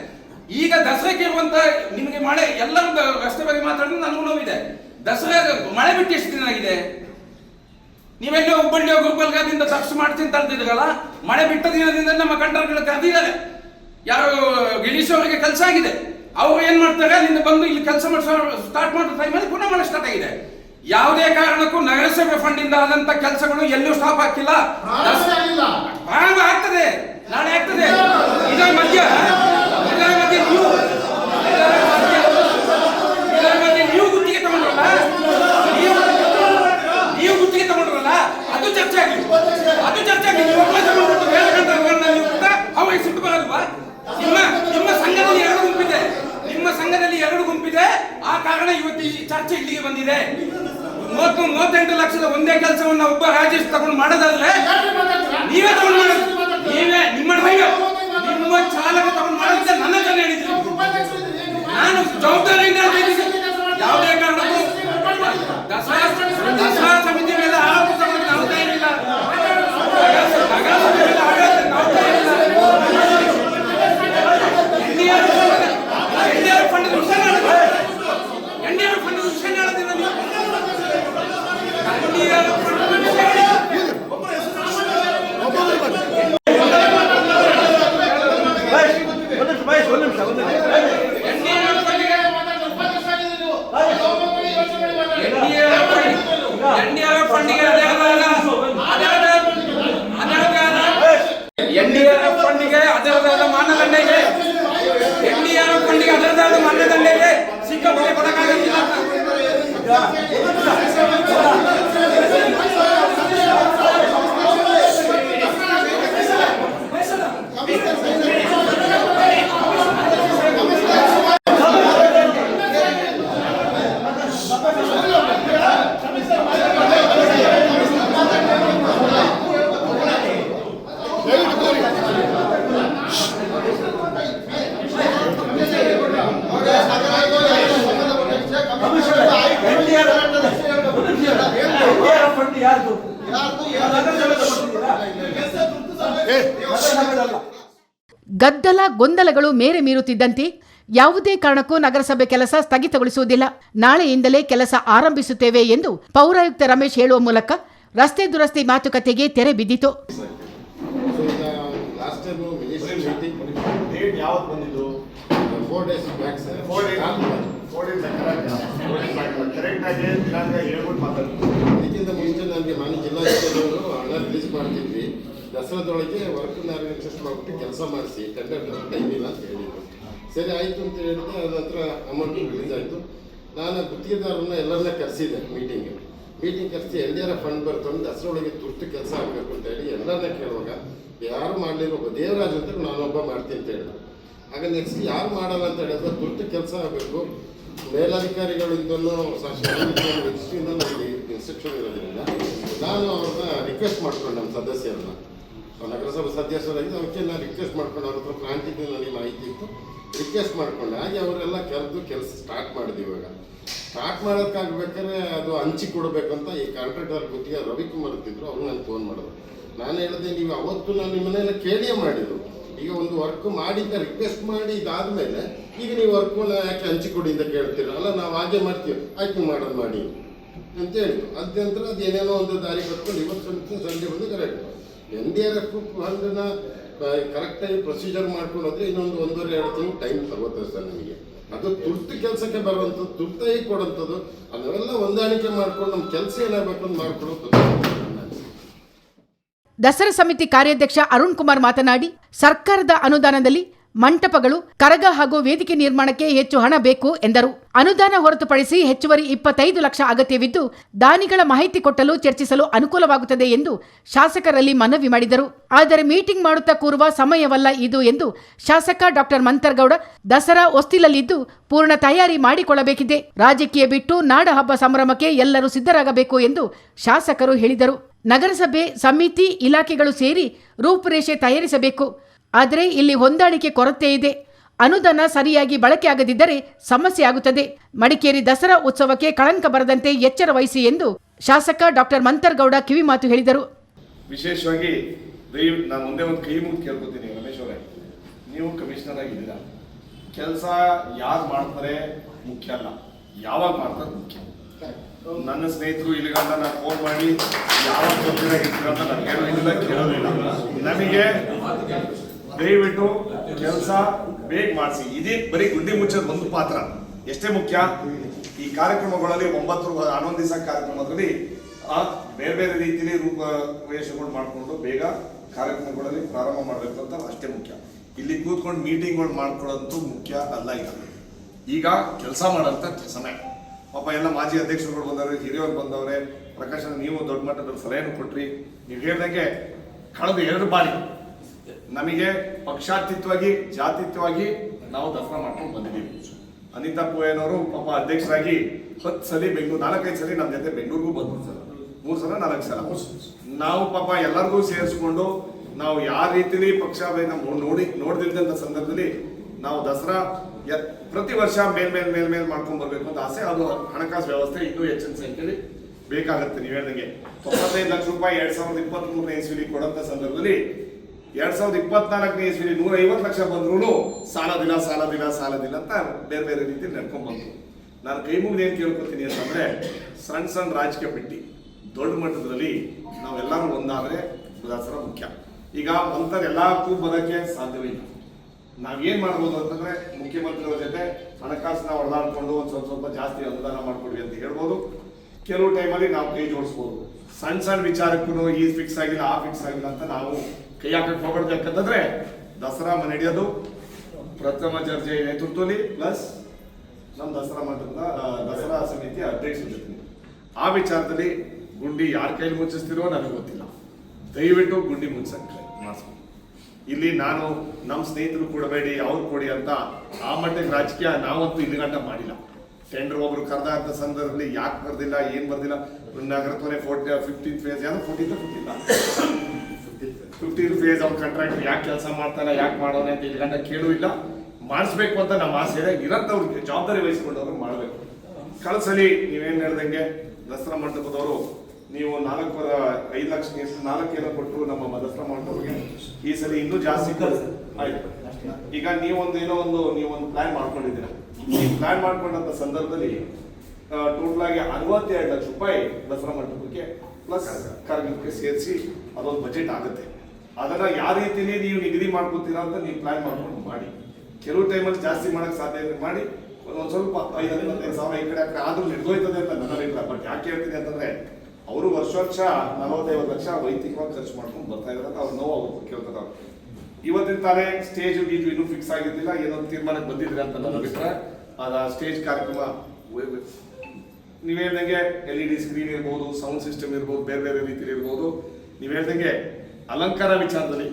ಈಗ ದಸರಾಕ್ಕೆ ಇರುವಂತ ನಿಮಗೆ ಮಳೆ ಎಲ್ಲ ರಸ್ತೆ ಬಗ್ಗೆ ಮಾತಾಡಿದ್ರೆ ನನಗೂ ನೋವಿದೆ. ದಸರಾ ಮಳೆ ಬಿಟ್ಟು ಎಷ್ಟು ದಿನ ಆಗಿದೆ? ನೀವೆಲ್ಲೋ ಹುಬ್ಬಳ್ಳಿಯೋ ಗುರುಬಲ್ಗಾದಿಂದ ತಪ್ಸು ಮಾಡ್ತೀನಿ ಅಂತ ಅಂತಿದ್ರಲ್ಲ ಮಳೆ ಬಿಟ್ಟ ದಿನದಿಂದ ನಮ್ಮ ಕಂಡರ್ಗಳು ಕರೆದಿದ್ದಾರೆ. ಯಾರು ಗಿರೀಶ್ ಅವರಿಗೆ ಕೆಲಸ ಆಗಿದೆ? ಅವರು ಏನ್ ಮಾಡ್ತಾರೆ? ಅಲ್ಲಿಂದ ಬಂದು ಇಲ್ಲಿ ಕೆಲಸ ಮಾಡಿಸೋ ಸ್ಟಾರ್ಟ್ ಮಾಡೋ ಟೈಮಲ್ಲಿ ಪುನಃ ಮಾಡೋ ಸ್ಟಾರ್ಟ್ ಆಗಿದೆ. ಯಾವುದೇ ಕಾರಣಕ್ಕೂ ನಗರಸಭೆ ಫಂಡ್ ಇಂದ ಆದಂತ ಕೆಲಸಗಳು ಎಲ್ಲೂ ಸ್ಟಾಪ್ ಹಾಕಿಲ್ಲ. ಪ್ರಾರಂಭ ಆಗ್ತದೆ. ನಾಳೆ ಆಗ್ತದೆ. ಇದರ ಮಧ್ಯ. ಇದರ ಮಧ್ಯೆ ನೀವು ಇದರ ಮಧ್ಯೆ ನೀವು ಗುತ್ತಿಗೆ ತಗೊಂಡ್ರಲ್ಲ? ನೀವು ಗುತ್ತಿಗೆ ತಗೊಂಡ್ರಲ್ಲ? ಅದು ಚರ್ಚೆ ಆಗಲಿ. ಅದು ಚರ್ಚೆ ಆಗಲಿ. ಅವರಿಗೆ ಸಿಟ್ಟು ಬರಲ್ವಾ? ನಿಮ್ಮ ನಿಮ್ಮ ಸಂಘದಲ್ಲಿ ಎರಡು ಗುಂಪಿದೆ. ನಿಮ್ಮ ಸಂಘದಲ್ಲಿ ಎರಡು ಗುಂಪಿದೆ. ಆ ಕಾರಣ ಇವತ್ತು ಈ ಚರ್ಚೆ ಇಲ್ಲಿಗೆ ಬಂದಿದೆ. ಮೂವತ್ತು ಮೂವತ್ತೆಂಟು ಲಕ್ಷದ ಒಂದೇ ಕೆಲಸವನ್ನ ಒಬ್ಬ ರಾಜೇಶ್ ತಗೊಂಡು ಮಾಡೋದಾದ್ರೆ ನೀವೇ ತಗೊಂಡು ಮಾಡೋದು? ನೀವೇ ನಿಮ್ಮ ನಿಮ್ಮ ಚಾಲಕ ತಗೊಂಡು ಮಾಡೋದಿದ್ದ ನನ್ನ ಜನ ಹೇಳಿದ್ರು. ನಾನು ಜವಾಬ್ದಾರಿಯಿಂದ. ಯಾವುದೇ ಕಾರಣಕ್ಕೂ ದಸರಾ ದಸರಾ ಸಮಿತಿ ಮೇಲೆ ಆರೋಪ ತಗೊಂಡು ನಾವು ತಯಾರಿಲ್ಲ はい! ಗೊಂದಲಗಳು ಮೇರೆ ಮೀರುತ್ತಿದ್ದಂತೆ ಯಾವುದೇ ಕಾರಣಕ್ಕೂ ನಗರಸಭೆ ಕೆಲಸ ಸ್ಥಗಿತಗೊಳಿಸುವುದಿಲ್ಲ. ನಾಳೆಯಿಂದಲೇ ಕೆಲಸ ಆರಂಭಿಸುತ್ತೇವೆ ಎಂದು ಪೌರಾಯುಕ್ತ ರಮೇಶ್ ಹೇಳುವ ಮೂಲಕ ರಸ್ತೆ ದುರಸ್ತಿ ಮಾತುಕತೆಗೆ ತೆರೆ ಬಿದ್ದಿತು. ನನಗೆ ದಸರಾದೊಳಗೆ ವರ್ಕ್ ಆರ್ಗನೈಸೇಷನ್ ಮಾಡ್ಬಿಟ್ಟು ಕೆಲಸ ಮಾಡಿಸಿ ಟೆಂಡರ್ ಟೈಮ್ ಇಲ್ಲ ಅಂತ ಹೇಳಿದ್ರು. ಸರಿ, ಆಯಿತು ಅಂತ ಹೇಳಿದ್ರೆ ಅದ ಅಮೌಂಟ್ ರಿಲೀಸ್ ಆಯಿತು. ನಾನು ಗುತ್ತಿಗೆದಾರರನ್ನ ಎಲ್ಲರನ್ನ ಕರೆಸಿದೆ ಮೀಟಿಂಗ್ ಮೀಟಿಂಗ್ ಕರೆಸಿ ಎಲ್ ಡಿ ಆರ್ ಫಂಡ್ ಬರ್ತಂದು ದಸರಾ ಒಳಗೆ ತುರ್ತು ಕೆಲಸ ಆಗಬೇಕು ಅಂತ ಹೇಳಿ ಎಲ್ಲರನ್ನ ಕೇಳುವಾಗ, ಯಾರು ಮಾಡಲಿರೋ ಒಬ್ಬ ದೇವರಾಜ್ ಅಂತ ನಾನೊಬ್ಬ ಮಾಡ್ತೀನಿ ಅಂತ ಹೇಳಿದ್ರು. ಆಗ ನೆಕ್ಸ್ಟ್ ಯಾರು ಮಾಡಲ್ಲ ಅಂತ ಹೇಳಿದ್ರೆ ತುರ್ತು ಕೆಲಸ ಆಗಬೇಕು. ಮೇಲಧಿಕಾರಿಗಳಿಂದಲೂ ರಿಜಿಸ್ಟ್ರಿಯಿಂದ ಇನ್ಸ್ಟ್ರಕ್ಷನ್ ಇರೋದ್ರಿಂದ ನಾನು ಅವ್ರನ್ನ ರಿಕ್ವೆಸ್ಟ್ ಮಾಡ್ಕೊಂಡು ನಮ್ಮ ಸದಸ್ಯರನ್ನ. ನಗರಸಭಾ ಸದಸ್ಯರಾಗಿದ್ದು ಅವಕ್ಕೆ ನಾನು ರಿಕ್ವೆಸ್ಟ್ ಮಾಡ್ಕೊಂಡು ಅವ್ರ ಹತ್ರ ಪ್ರಾಂತಿಗೆ ನನಗೆ ಮಾಹಿತಿ ಇತ್ತು ರಿಕ್ವೆಸ್ಟ್ ಮಾಡ್ಕೊಂಡೆ ಹಾಗೆ ಅವರೆಲ್ಲ ಕರೆದು ಕೆಲಸ ಸ್ಟಾರ್ಟ್ ಮಾಡಿದ್ವಿ ಇವಾಗ. ಸ್ಟಾರ್ಟ್ ಮಾಡೋದಕ್ಕಾಗಬೇಕಾದ್ರೆ ಅದು ಹಂಚಿ ಕೊಡಬೇಕಂತ ಈ ಕಾಂಟ್ರಾಕ್ಟರ್ ಗುತ್ತಿಗೆ ರವಿಕುಮಾರ್ ಇದ್ದಿದ್ರು ಅವ್ರು ನಾನು ಫೋನ್ ಮಾಡಿದ್ರು. ನಾನು ಹೇಳಿದೆ, ನೀವು ಅವತ್ತು ನಾನು ನಿಮ್ಮನ್ನೆಲ್ಲ ಕೇಳಿಯೇ ಮಾಡಿದ್ರು. ಈಗ ಒಂದು ವರ್ಕ್ ಮಾಡಿದ್ದ ರಿಕ್ವೆಸ್ಟ್ ಮಾಡಿ ಇದಾದ್ಮೇಲೆ ಈಗ ನೀವು ವರ್ಕ್ನ ಯಾಕೆ ಹಂಚಿಕೊಡಿ ಅಂತ ಕೇಳ್ತೀರ? ಅಲ್ಲ, ನಾವು ಹಾಗೆ ಮಾಡ್ತೀವಿ. ಆಯ್ತು ಮಾಡೋದು ಮಾಡಿ ಅಂತ ಹೇಳಿದ್ರು. ಅದ ನಂತರ ಏನೇನೋ ಒಂದು ದಾರಿ ಬರ್ಕೊಂಡು ಇವತ್ತು ಸಂಜೆ ಬಂದು correct. N D R F ಕರೆಕ್ಟಾಗಿ ಪ್ರೊಸೀಜರ್ ಮಾಡ್ಕೊಂಡು ಹೋದ್ರೆ ಇನ್ನೊಂದು ಒಂದೂವರೆ, ಎರಡು ತಿಂಗಳು ಟೈಮ್ ತಗೋತಾರೆ ಸರ್ ನಮಗೆ. ಅದು ತುರ್ತು ಕೆಲಸಕ್ಕೆ ಬರುವಂಥದ್ದು, ತುರ್ತಾಗಿ ಕೊಡುವಂಥದ್ದು, ಅದನ್ನೆಲ್ಲ ಹೊಂದಾಣಿಕೆ ಮಾಡ್ಕೊಂಡು ನಮ್ಮ ಕೆಲಸ ಏನಾಗಬೇಕು ಅಂತ ಮಾಡ್ಕೊಡೋದು ದಸರಾ ಸಮಿತಿ ಕಾರ್ಯಾಧ್ಯಕ್ಷ ಅರುಣ್ ಕುಮಾರ್ ಮಾತನಾಡಿ, ಸರ್ಕಾರದ ಅನುದಾನದಲ್ಲಿ ಮಂಟಪಗಳು, ಕರಗ ಹಾಗೂ ವೇದಿಕೆ ನಿರ್ಮಾಣಕ್ಕೆ ಹೆಚ್ಚು ಹಣ ಬೇಕು ಎಂದರು. ಅನುದಾನ ಹೊರತುಪಡಿಸಿ ಹೆಚ್ಚುವರಿ ಇಪ್ಪತ್ತೈದು ಲಕ್ಷ ಅಗತ್ಯವಿದ್ದು, ದಾನಿಗಳ ಮಾಹಿತಿ ಕೊಟ್ಟಲು ಚರ್ಚಿಸಲು ಅನುಕೂಲವಾಗುತ್ತದೆ ಎಂದು ಶಾಸಕರಲ್ಲಿ ಮನವಿ ಮಾಡಿದರು. ಆದರೆ ಮೀಟಿಂಗ್ ಮಾಡುತ್ತಾ ಕೂರುವ ಸಮಯವಲ್ಲ ಇದು ಎಂದು ಶಾಸಕ ಡಾಕ್ಟರ್ ಮಂತರ್ಗೌಡ ದಸರಾ ಹೊಸ್ತಿಲಲ್ಲಿದ್ದು, ಪೂರ್ಣ ತಯಾರಿ ಮಾಡಿಕೊಳ್ಳಬೇಕಿದೆ. ರಾಜಕೀಯ ಬಿಟ್ಟು ನಾಡ ಹಬ್ಬ ಸಂಭ್ರಮಕ್ಕೆ ಎಲ್ಲರೂ ಸಿದ್ಧರಾಗಬೇಕು ಎಂದು ಶಾಸಕರು ಹೇಳಿದರು. ನಗರಸಭೆ ಸಮಿತಿ ಇಲಾಖೆಗಳು ಸೇರಿ ರೂಪುರೇಷೆ ತಯಾರಿಸಬೇಕು. ಆದರೆ ಇಲ್ಲಿ ಹೊಂದಾಣಿಕೆ ಕೊರತೆ ಇದೆ. ಅನುದಾನ ಸರಿಯಾಗಿ ಬಳಕೆ ಆಗದಿದ್ದರೆ ಸಮಸ್ಯೆ ಆಗುತ್ತದೆ. ಮಡಿಕೇರಿ ದಸರಾ ಉತ್ಸವಕ್ಕೆ ಕಳಂಕ ಬರದಂತೆ ಎಚ್ಚರ ವಹಿಸಿ ಎಂದು ಶಾಸಕ ಡಾಕ್ಟರ್ ಮಂತರ್ಗೌಡ ಕಿವಿಮಾತು ಹೇಳಿದರು. ವಿಶೇಷವಾಗಿ ನಾನು ಒಂದೇ ಒಂದು ಕೈ ಮುಗಿದು ಕೇಳ್ಕೊತೀನಿ ರಮೇಶ್ ಅವರೇ. ನೀವು ಕಮಿಷನರ್ ಆಗಿದ್ದೀರಾ? ಕೆಲಸ ಯಾರು ಮಾಡ್ತಾರೆ ಮುಖ್ಯ ಅಲ್ಲ. ಯಾವಾಗ ಮಾಡ್ತಾರೆ ಮುಖ್ಯ. ನನ್ನ ಸ್ನೇಹಿತರು ಇಲ್ಲಿಗಂತ ನಾನು ಫೋನ್ ಮಾಡಿ ಯಾವಾಗ ಅಂತ ನಾನು ಹೇಳೋದಿಲ್ಲ, ಕೇಳೋದಿಲ್ಲ. ನಮಗೆ ದಯವಿಟ್ಟು ಕೆಲಸ ಬೇಗ ಮಾಡಿಸಿ. ಇದೇ ಬರೀ ಗುಂಡಿ ಮುಚ್ಚದ ಒಂದು ಪಾತ್ರ. ಎಷ್ಟೇ ಮುಖ್ಯ, ಈ ಕಾರ್ಯಕ್ರಮಗಳಲ್ಲಿ ಒಂಬತ್ತು, ಹನ್ನೊಂದು ದಿವಸ ಕಾರ್ಯಕ್ರಮದಲ್ಲಿ, ಆ ಬೇರೆ ಬೇರೆ ರೀತಿಯಲ್ಲಿ ರೂಪ, ವೇಷಗಳು ಮಾಡಿಕೊಂಡು ಬೇಗ ಕಾರ್ಯಕ್ರಮಗಳಲ್ಲಿ ಪ್ರಾರಂಭ ಮಾಡಬೇಕು ಅಂತ ಅಷ್ಟೇ ಮುಖ್ಯ. ಇಲ್ಲಿ ಕೂತ್ಕೊಂಡು ಮೀಟಿಂಗ್ಗಳು ಮಾಡ್ಕೊಳ್ಳೋದು ಮುಖ್ಯ ಅಲ್ಲ ಈಗ ಈಗ ಕೆಲಸ ಮಾಡೋಂಥ ಸಮಯ. ಪಾಪ ಎಲ್ಲ ಮಾಜಿ ಅಧ್ಯಕ್ಷರುಗಳು ಬಂದವ್ರೆ, ಹಿರಿಯವರು ಬಂದವ್ರೆ ಪ್ರಕಾಶನ ನೀವು ದೊಡ್ಡ ಮಟ್ಟದ ಸಲಹೆಯನ್ನು ಕೊಟ್ರಿ. ನೀವು ಹೇಳ್ದಂಗೆ ಕಳೆದ ಎರಡು ಬಾರಿ ನಮಗೆ ಪಕ್ಷಾತೀತವಾಗಿ ಜಾತಿತ್ವವಾಗಿ ನಾವು ದಸರಾ ಮಾಡ್ಕೊಂಡು ಬಂದಿದ್ದೀವಿ. ಅನಿತಾ ಪೂಯನವರು ಪಾಪ ಅಧ್ಯಕ್ಷರಾಗಿ ಹತ್ತು ಸಲ ಬೆಂಗಳೂರು, ನಾಲ್ಕೈದು ಸಲ ನಮ್ಮ ಜೊತೆ ಬೆಂಗಳೂರಿಗೂ ಬಂದ್ರು ಸರ್. ಮೂರು ಸಲ, ನಾಲ್ಕು ಸಲ. ನಾವು ಪಾಪ ಎಲ್ಲರಿಗೂ ಸೇರಿಸ್ಕೊಂಡು ನಾವು ಯಾವ ರೀತಿಲಿ ಪಕ್ಷ ನೋಡಿ, ನೋಡ್ದಿಲ್ದಂಥ ಸಂದರ್ಭದಲ್ಲಿ ನಾವು ದಸರಾ ಪ್ರತಿ ವರ್ಷ ಮೇಲ್ಮೇಲ್ ಮೇಲ್ಮೇಲ್ ಮಾಡ್ಕೊಂಡು ಬರ್ಬೇಕು ಅಂತ ಆಸೆ. ಅದು ಹಣಕಾಸು ವ್ಯವಸ್ಥೆ ಇನ್ನೂ ಹೆಚ್ಚಿನ ಸಂಖ್ಯೆಯಲ್ಲಿ ಬೇಕಾಗುತ್ತೆ. ನೀವು ಹೇಳ್ದಂಗೆ ತೊಂಬತ್ತೈದು ಲಕ್ಷ ರೂಪಾಯಿ ಎರಡ್ ಸಾವಿರದ ಇಪ್ಪತ್ತ್ ಮೂರನೇ ಇಸ್ವಿಲಿ ಕೊಡಂತ ಸಂದರ್ಭದಲ್ಲಿ ಎರಡ್ ಸಾವಿರದ ಇಪ್ಪತ್ನಾಲ್ಕನೇ ಇಸ್ವಿಲಿ ನೂರ ಐವತ್ತು ಲಕ್ಷ ಬಂದ್ರು ಸಾಲದಿಲ್ಲ ಸಾಲದಿಲ್ಲ ಸಾಲದಿಲ್ಲ ಅಂತ ಬೇರೆ ಬೇರೆ ರೀತಿ ನಡ್ಕೊಂಡ್ ನಾನು ಕೈ ಮುಗಿದು ಏನು ಕೇಳ್ಕೊತೀನಿ ಅಂತಂದ್ರೆ ಸಣ್ಣ ಸಣ್ಣ ರಾಜಕೀಯ ಪಟ್ಟಿ, ದೊಡ್ಡ ಮಟ್ಟದಲ್ಲಿ ನಾವೆಲ್ಲರೂ ಒಂದಾದ್ರೆ ಉದಾಸರ ಮುಖ್ಯ. ಈಗ ಮಂತರ್ ಎಲ್ಲಕ್ಕೂ ಬರೋಕ್ಕೆ ಸಾಧ್ಯವಿಲ್ಲ ನಾವೇನ್ ಮಾಡ್ಬೋದು ಅಂತಂದ್ರೆ ಮುಖ್ಯಮಂತ್ರಿಗಳ ಜೊತೆ ಹಣಕಾಸನ್ನ ಹೊಡೆದಾಡ್ಕೊಂಡು ಒಂದ್ ಸ್ವಲ್ಪ ಸ್ವಲ್ಪ ಜಾಸ್ತಿ ಅನುದಾನ ಮಾಡ್ಕೊಡ್ವಿ ಅಂತ ಹೇಳ್ಬೋದು. ಕೆಲವು ಟೈಮಲ್ಲಿ ನಾವು ಕೈ ಜೋಡಿಸ್ಬೋದು. ಸಣ್ಣ ಸಣ್ಣ ವಿಚಾರಕ್ಕೂ ಈ ಫಿಕ್ಸ್ ಆಗಿಲ್ಲ, ಆ ಫಿಕ್ಸ್ ಆಗಿಲ್ಲ ಅಂತ ನಾವು ಕೈ ಹಾಕಕ್ ಹೋಗ್ಬಾರ್ದು ಯಾಕಂತಂದ್ರೆ ದಸರಾ ನಡೆಯೋದು ಪ್ರಥಮ ಚರ್ಚೆ ನೇತೃತ್ವದಲ್ಲಿ ಪ್ಲಸ್ ನಮ್ಮ ದಸರಾ ಮಠದ ದಸರಾ ಸಮಿತಿ ಅಧ್ಯಕ್ಷ ಜೊತೆ. ಆ ವಿಚಾರದಲ್ಲಿ ಗುಂಡಿ ಯಾರ ಕೈಲಿ ಮುಚ್ಚಿಸ್ತಿರೋ ನನಗೆ ಗೊತ್ತಿಲ್ಲ. ದಯವಿಟ್ಟು ಗುಂಡಿ ಮುಚ್ಚಕ್ಕೆ ಮಾಡಿಸ್ಬೇಕು ಇಲ್ಲಿ ನಾನು ನಮ್ಮ ಸ್ನೇಹಿತರು ಕೊಡಬೇಡಿ, ಅವ್ರು ಕೊಡಿ ಅಂತ ಆ ಮಟ್ಟಕ್ಕೆ ರಾಜಕೀಯ ನಾವಂತೂ ಇಲ್ಲಿ ಗಂಟ ಮಾಡಿಲ್ಲ. ಟೆಂಡರ್ ಒಬ್ರು ಕರೆದ ಅಂತ ಸಂದರ್ಭದಲ್ಲಿ ಯಾಕೆ ಬರ್ದಿಲ್ಲ, ಏನ್ ಬರ್ದಿಲ್ಲ? ನಗರತ್ವನೆ ಫೋರ್ಟಿ ಫಿಫ್ಟೀನ್ ಫೇಸ್ ಯಾರು ಫೋರ್ಟೀನ್ ಫಿಫ್ಟಿಲ್ಲ ಫಿಫ್ಟೀನ್ ಫೇಸ್ ಅವ್ರ ಕಾಂಟ್ರಾಕ್ಟ್ ಯಾಕೆ ಕೆಲಸ ಮಾಡ್ತಾರ ಯಾಕೆ ಮಾಡೋನೆ ಅಂತ ಇಲ್ಲಿ ಗಂಟ ಕೇಳೂ ಇಲ್ಲ. ಮಾಡಿಸ್ಬೇಕು ಅಂತ ನಮ್ಮ ಆಸೆ ಇದೆ. ಇರಂತವ್ರಿಗೆ ಜವಾಬ್ದಾರಿ ವಹಿಸ್ಕೊಂಡವ್ರು ಮಾಡಬೇಕು. ಕಳ್ಸಲಿ, ನೀವೇನು ಹೇಳ್ದಂಗೆ, ದಸರಾ ಮಂಟಪದವರು, ನೀವು ನಾಲ್ಕು ಐದು ಲಕ್ಷ ನಾಲ್ಕು ಏನೋ ಕೊಟ್ಟರು ನಮ್ಮ ದಸರಾ ಮಂಟಪಕ್ಕೆ. ಈ ಸಲ ಇನ್ನೂ ಜಾಸ್ತಿ. ಆಯ್ತು. ಈಗ ನೀವೊಂದು ಏನೋ ಒಂದು ನೀವು ಒಂದು ಪ್ಲಾನ್ ಮಾಡ್ಕೊಂಡಿದ್ದೀರಾ. ಈ ಪ್ಲಾನ್ ಮಾಡ್ಕೊಂಡಂತ ಸಂದರ್ಭದಲ್ಲಿ ಟೋಟಲ್ ಆಗಿ ಅರವತ್ತೆರಡು ಲಕ್ಷ ರೂಪಾಯಿ ದಸರಾ ಮಂಟಪಕ್ಕೆ ಪ್ಲಸ್ ಕಾರ್ಮಿಕಕ್ಕೆ ಸೇರಿಸಿ, ಅದೊಂದು ಬಜೆಟ್ ಆಗುತ್ತೆ. ಅದನ್ನ ಯಾವ ರೀತಿಲಿ ನೀವು ನಿಗದಿ ಮಾಡ್ಕೊತೀರಾ ಅಂತ ನೀವು ಪ್ಲಾನ್ ಮಾಡ್ಕೊಂಡು ಮಾಡಿ. ಕೆಲವು ಟೈಮಲ್ಲಿ ಜಾಸ್ತಿ ಮಾಡಕ್ ಸಾಧ್ಯ ಇದ್ರೆ ಮಾಡಿ. ಒಂದು ಸ್ವಲ್ಪ ಐದು ಹದಿನೈದು ಸಾವಿರ ಈ ಕಡೆ ಆದ್ರೂ ನಿರ್ಗೋಯ್ತದೆ ಅಂತ ನನಗಿಲ್ಲ ಬಟ್ ಯಾಕೆ ಹೇಳ್ತೀನಿ ಅಂತಂದ್ರೆ, ಅವರು ವರ್ಷ ವರ್ಷ ನಲವತ್ತೈವತ್ತು ಲಕ್ಷ ವೈಯಕ್ತಿಕವಾಗಿ ಖರ್ಚು ಮಾಡ್ಕೊಂಡು ಬರ್ತಾ ಇದ್ರೆ ಅವ್ರ ನೋವು ಅವ್ರು ಕೇಳ್ತಾರೆ. ಇವತ್ತಿನ ತಾನೇ ಸ್ಟೇಜ್ ಗೀಜು ಇನ್ನೂ ಫಿಕ್ಸ್ ಆಗಿದ್ದಿಲ್ಲ ಏನೋ ತೀರ್ಮಾನಕ್ಕೆ ಬಂದಿದ್ರೆ ಅಂತ ನನ್ನ ಅಭಿಪ್ರಾಯ. ಅದ ಸ್ಟೇಜ್ ಕಾರ್ಯಕ್ರಮ ನೀವ್ ಹೇಳ್ದಂಗೆ ಎಲ್ ಇ ಡಿ ಸ್ಕ್ರೀನ್ ಇರ್ಬೋದು ಸೌಂಡ್ ಸಿಸ್ಟಮ್ ಇರ್ಬೋದು, ಬೇರೆ ಬೇರೆ ರೀತಿಲಿ ಇರ್ಬೋದು. ನೀವು ಹೇಳ್ದಂಗೆ ಅಲಂಕಾರ ವಿಚಾರದಲ್ಲಿ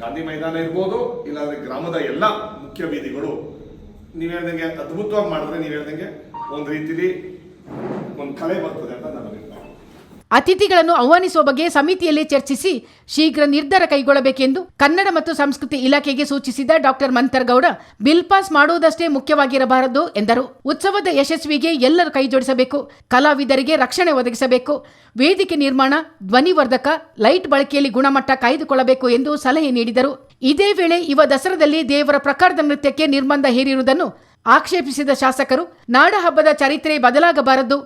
ಗಾಂಧಿ ಮೈದಾನ ಇರ್ಬೋದು, ಇಲ್ಲಾಂದ್ರೆ ಗ್ರಾಮದ ಎಲ್ಲ ಮುಖ್ಯ ಬೀದಿಗಳು. ನೀವು ಹೇಳ್ದಂಗೆ ಅದ್ಭುತವಾಗಿ ಮಾಡಿದ್ರೆ ನೀವು ಹೇಳ್ದಂಗೆ ಒಂದು ರೀತಿಲಿ ಒಂದು ಕಲೆ ಬರ್ತದೆ ಅಂತ ಅತಿಥಿಗಳನ್ನು ಆಹ್ವಾನಿಸುವ ಬಗ್ಗೆ ಸಮಿತಿಯಲ್ಲಿ ಚರ್ಚಿಸಿ ಶೀಘ್ರ ನಿರ್ಧಾರ ಕೈಗೊಳ್ಳಬೇಕೆಂದು ಕನ್ನಡ ಮತ್ತು ಸಂಸ್ಕೃತಿ ಇಲಾಖೆಗೆ ಸೂಚಿಸಿದ ಡಾಕ್ಟರ್ ಮಂತರ್ಗೌಡ, ಬಿಲ್ ಪಾಸ್ ಮಾಡುವುದಷ್ಟೇ ಮುಖ್ಯವಾಗಿರಬಾರದು ಎಂದರು. ಉತ್ಸವದ ಯಶಸ್ವಿಗೆ ಎಲ್ಲರೂ ಕೈಜೋಡಿಸಬೇಕು ಕಲಾವಿದರಿಗೆ ರಕ್ಷಣೆ ಒದಗಿಸಬೇಕು, ವೇದಿಕೆ ನಿರ್ಮಾಣ ಧ್ವನಿವರ್ಧಕ ಲೈಟ್ ಬಳಕೆಯಲ್ಲಿ ಗುಣಮಟ್ಟ ಕಾಯ್ದುಕೊಳ್ಳಬೇಕು ಎಂದು ಸಲಹೆ ನೀಡಿದರು. ಇದೇ ವೇಳೆ ಇವ ದಸರಾದಲ್ಲಿ ದೇವರ ಪ್ರಕಾರದ ನೃತ್ಯಕ್ಕೆ ನಿರ್ಬಂಧ ಹೇರಿರುವುದನ್ನು ಆಕ್ಷೇಪಿಸಿದ ಶಾಸಕರು, ನಾಡಹಬ್ಬದ ಚರಿತ್ರೆ ಬದಲಾಗಬಾರದು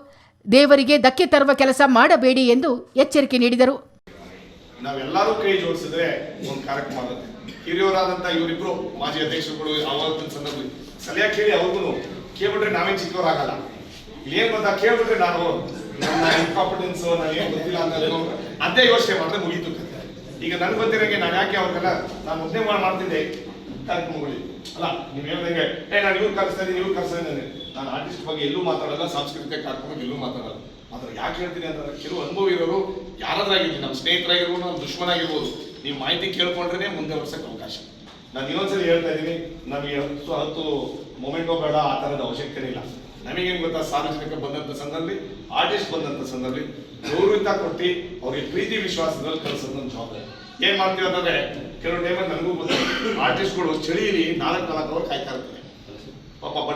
ದೇವರಿಗೆ ಧಕ್ಕೆ ತರುವ ಕೆಲಸ ಮಾಡಬೇಡಿ ಎಂದು ಎಚ್ಚರಿಕೆ ನೀಡಿದರು. ನಾವೆಲ್ಲರೂ ಕೈ ಜೋಡಿಸಿದ್ರೆ ಒಂದು ಕಾರ್ಯಕ್ರಮ ಆಗುತ್ತೆ. ಹಿರಿಯವರಾದಂತ ಇವರಿಬ್ರು ಮಾಜಿ ಅಧ್ಯಕ್ಷರುಗಳು ಅವತ್ತಿನ ಸಂದರ್ಭದಲ್ಲಿ. ಸಲಹೆ ಕೇಳಿ ಅವ್ರಿಗೂ ಕೇಳ್ಬಿಟ್ರೆ ನಾವೇನ್ ಚಿಕ್ಕವರಾಗಲ್ಲ. ಏನು ಗೊತ್ತಾ? ಕೇಳ್ಬಿಟ್ರೆ ನಾನು ನನ್ನ ಇನ್ಕಾಂಪಿಟೆನ್ಸ್ ನಾನು ಗೊತ್ತಿಲ್ಲ ಅನ್ನೋದು ಅದೇ ಯೋಚನೆ ಮಾಡಿದ್ರೆ ಮುಗೀತು. ಈಗ ನನ್ಗೆ ಗೊತ್ತಿರಂಗೆ ನಾನು ಯಾಕೆ ಅವ್ರಿಗೆಲ್ಲ ನಾನು ಮಾಡಿ ಮಾಡ್ತಿದ್ದೆ? ಕಾರ್ಯಕ್ರಮಗಳಿಗೆ ಅಲ್ಲ, ನೀವು ಹೇಳ್ದಂಗೆ, ಏ, ನಾನು ಇವ್ರು ಕರೆಸ್ತಾ ಇದ್ದೀನಿ ಇವ್ರು ಕರೆಸ್ತಾ ಇದ್ದೀನಿ. ನಾನು ಆರ್ಟಿಸ್ಟ್ ಬಗ್ಗೆ ಎಲ್ಲೂ ಮಾತಾಡಲ್ಲ, ಸಾಂಸ್ಕೃತಿಕ ಕಾರ್ಯಕ್ರಮಕ್ಕೆ ಎಲ್ಲೂ ಮಾತಾಡಲ್ಲ. ಆದ್ರೆ ಯಾಕೆ ಹೇಳ್ತೀನಿ ಅಂತಂದ್ರೆ ಕೆಲವು ಅನುಭವ ಇರೋರು ಯಾರಾದ್ರಾಗಿರ್ಲಿ ನಮ್ಮ ಸ್ನೇಹಿತರಾಗಿರ್ಬೋದು ನಮ್ಮ ದುಶ್ಮನಾಗಿರ್ಬೋದು, ನೀವು ಮಾಹಿತಿ ಕೇಳ್ಕೊಂಡ್ರೆ ಮುಂದೆ ವರ್ಷಕ್ಕೆ ಅವಕಾಶ. ನಾನು ಇನ್ನೊಂದ್ಸಲ ಹೇಳ್ತಾ ಇದ್ದೀನಿ, ನಮಗೆ ಹತ್ತು ಹತ್ತು ಮೊಮೆಂಟೋ ಬೇಡ, ಆ ಥರದ ಅವಶ್ಯಕತೆ ಇಲ್ಲ. ನಮಗೇನು ಗೊತ್ತಾ, ಸಾರ್ವಜನಿಕ ಬಂದಂಥ ಸಂದರ್ಭದಲ್ಲಿ ಆರ್ಟಿಸ್ಟ್ ಬಂದಂಥ ಸಂದರ್ಭದಲ್ಲಿ, ಗೌರವಿತ ಕೊಟ್ಟು ಅವ್ರಿಗೆ ಪ್ರೀತಿ ವಿಶ್ವಾಸದಲ್ಲಿ ಕಲಿಸೋದು ನಮ್ಮ ಜವಾಬ್ದಾರಿ. ಏನು ಮಾಡ್ತೀವಿ ಅಂತಂದ್ರೆ, ಕೆಲವು ಟೈಮಲ್ಲಿ ನನಗೂ ಗೊತ್ತು ಆರ್ಟಿಸ್ಟ್ಗಳು ಚಳಿಯಲ್ಲಿ ನಾಲ್ಕು ನಾಲ್ಕು ಅವರ್ ಕಾಯ್ತಾ ಇರ್ತಾರೆ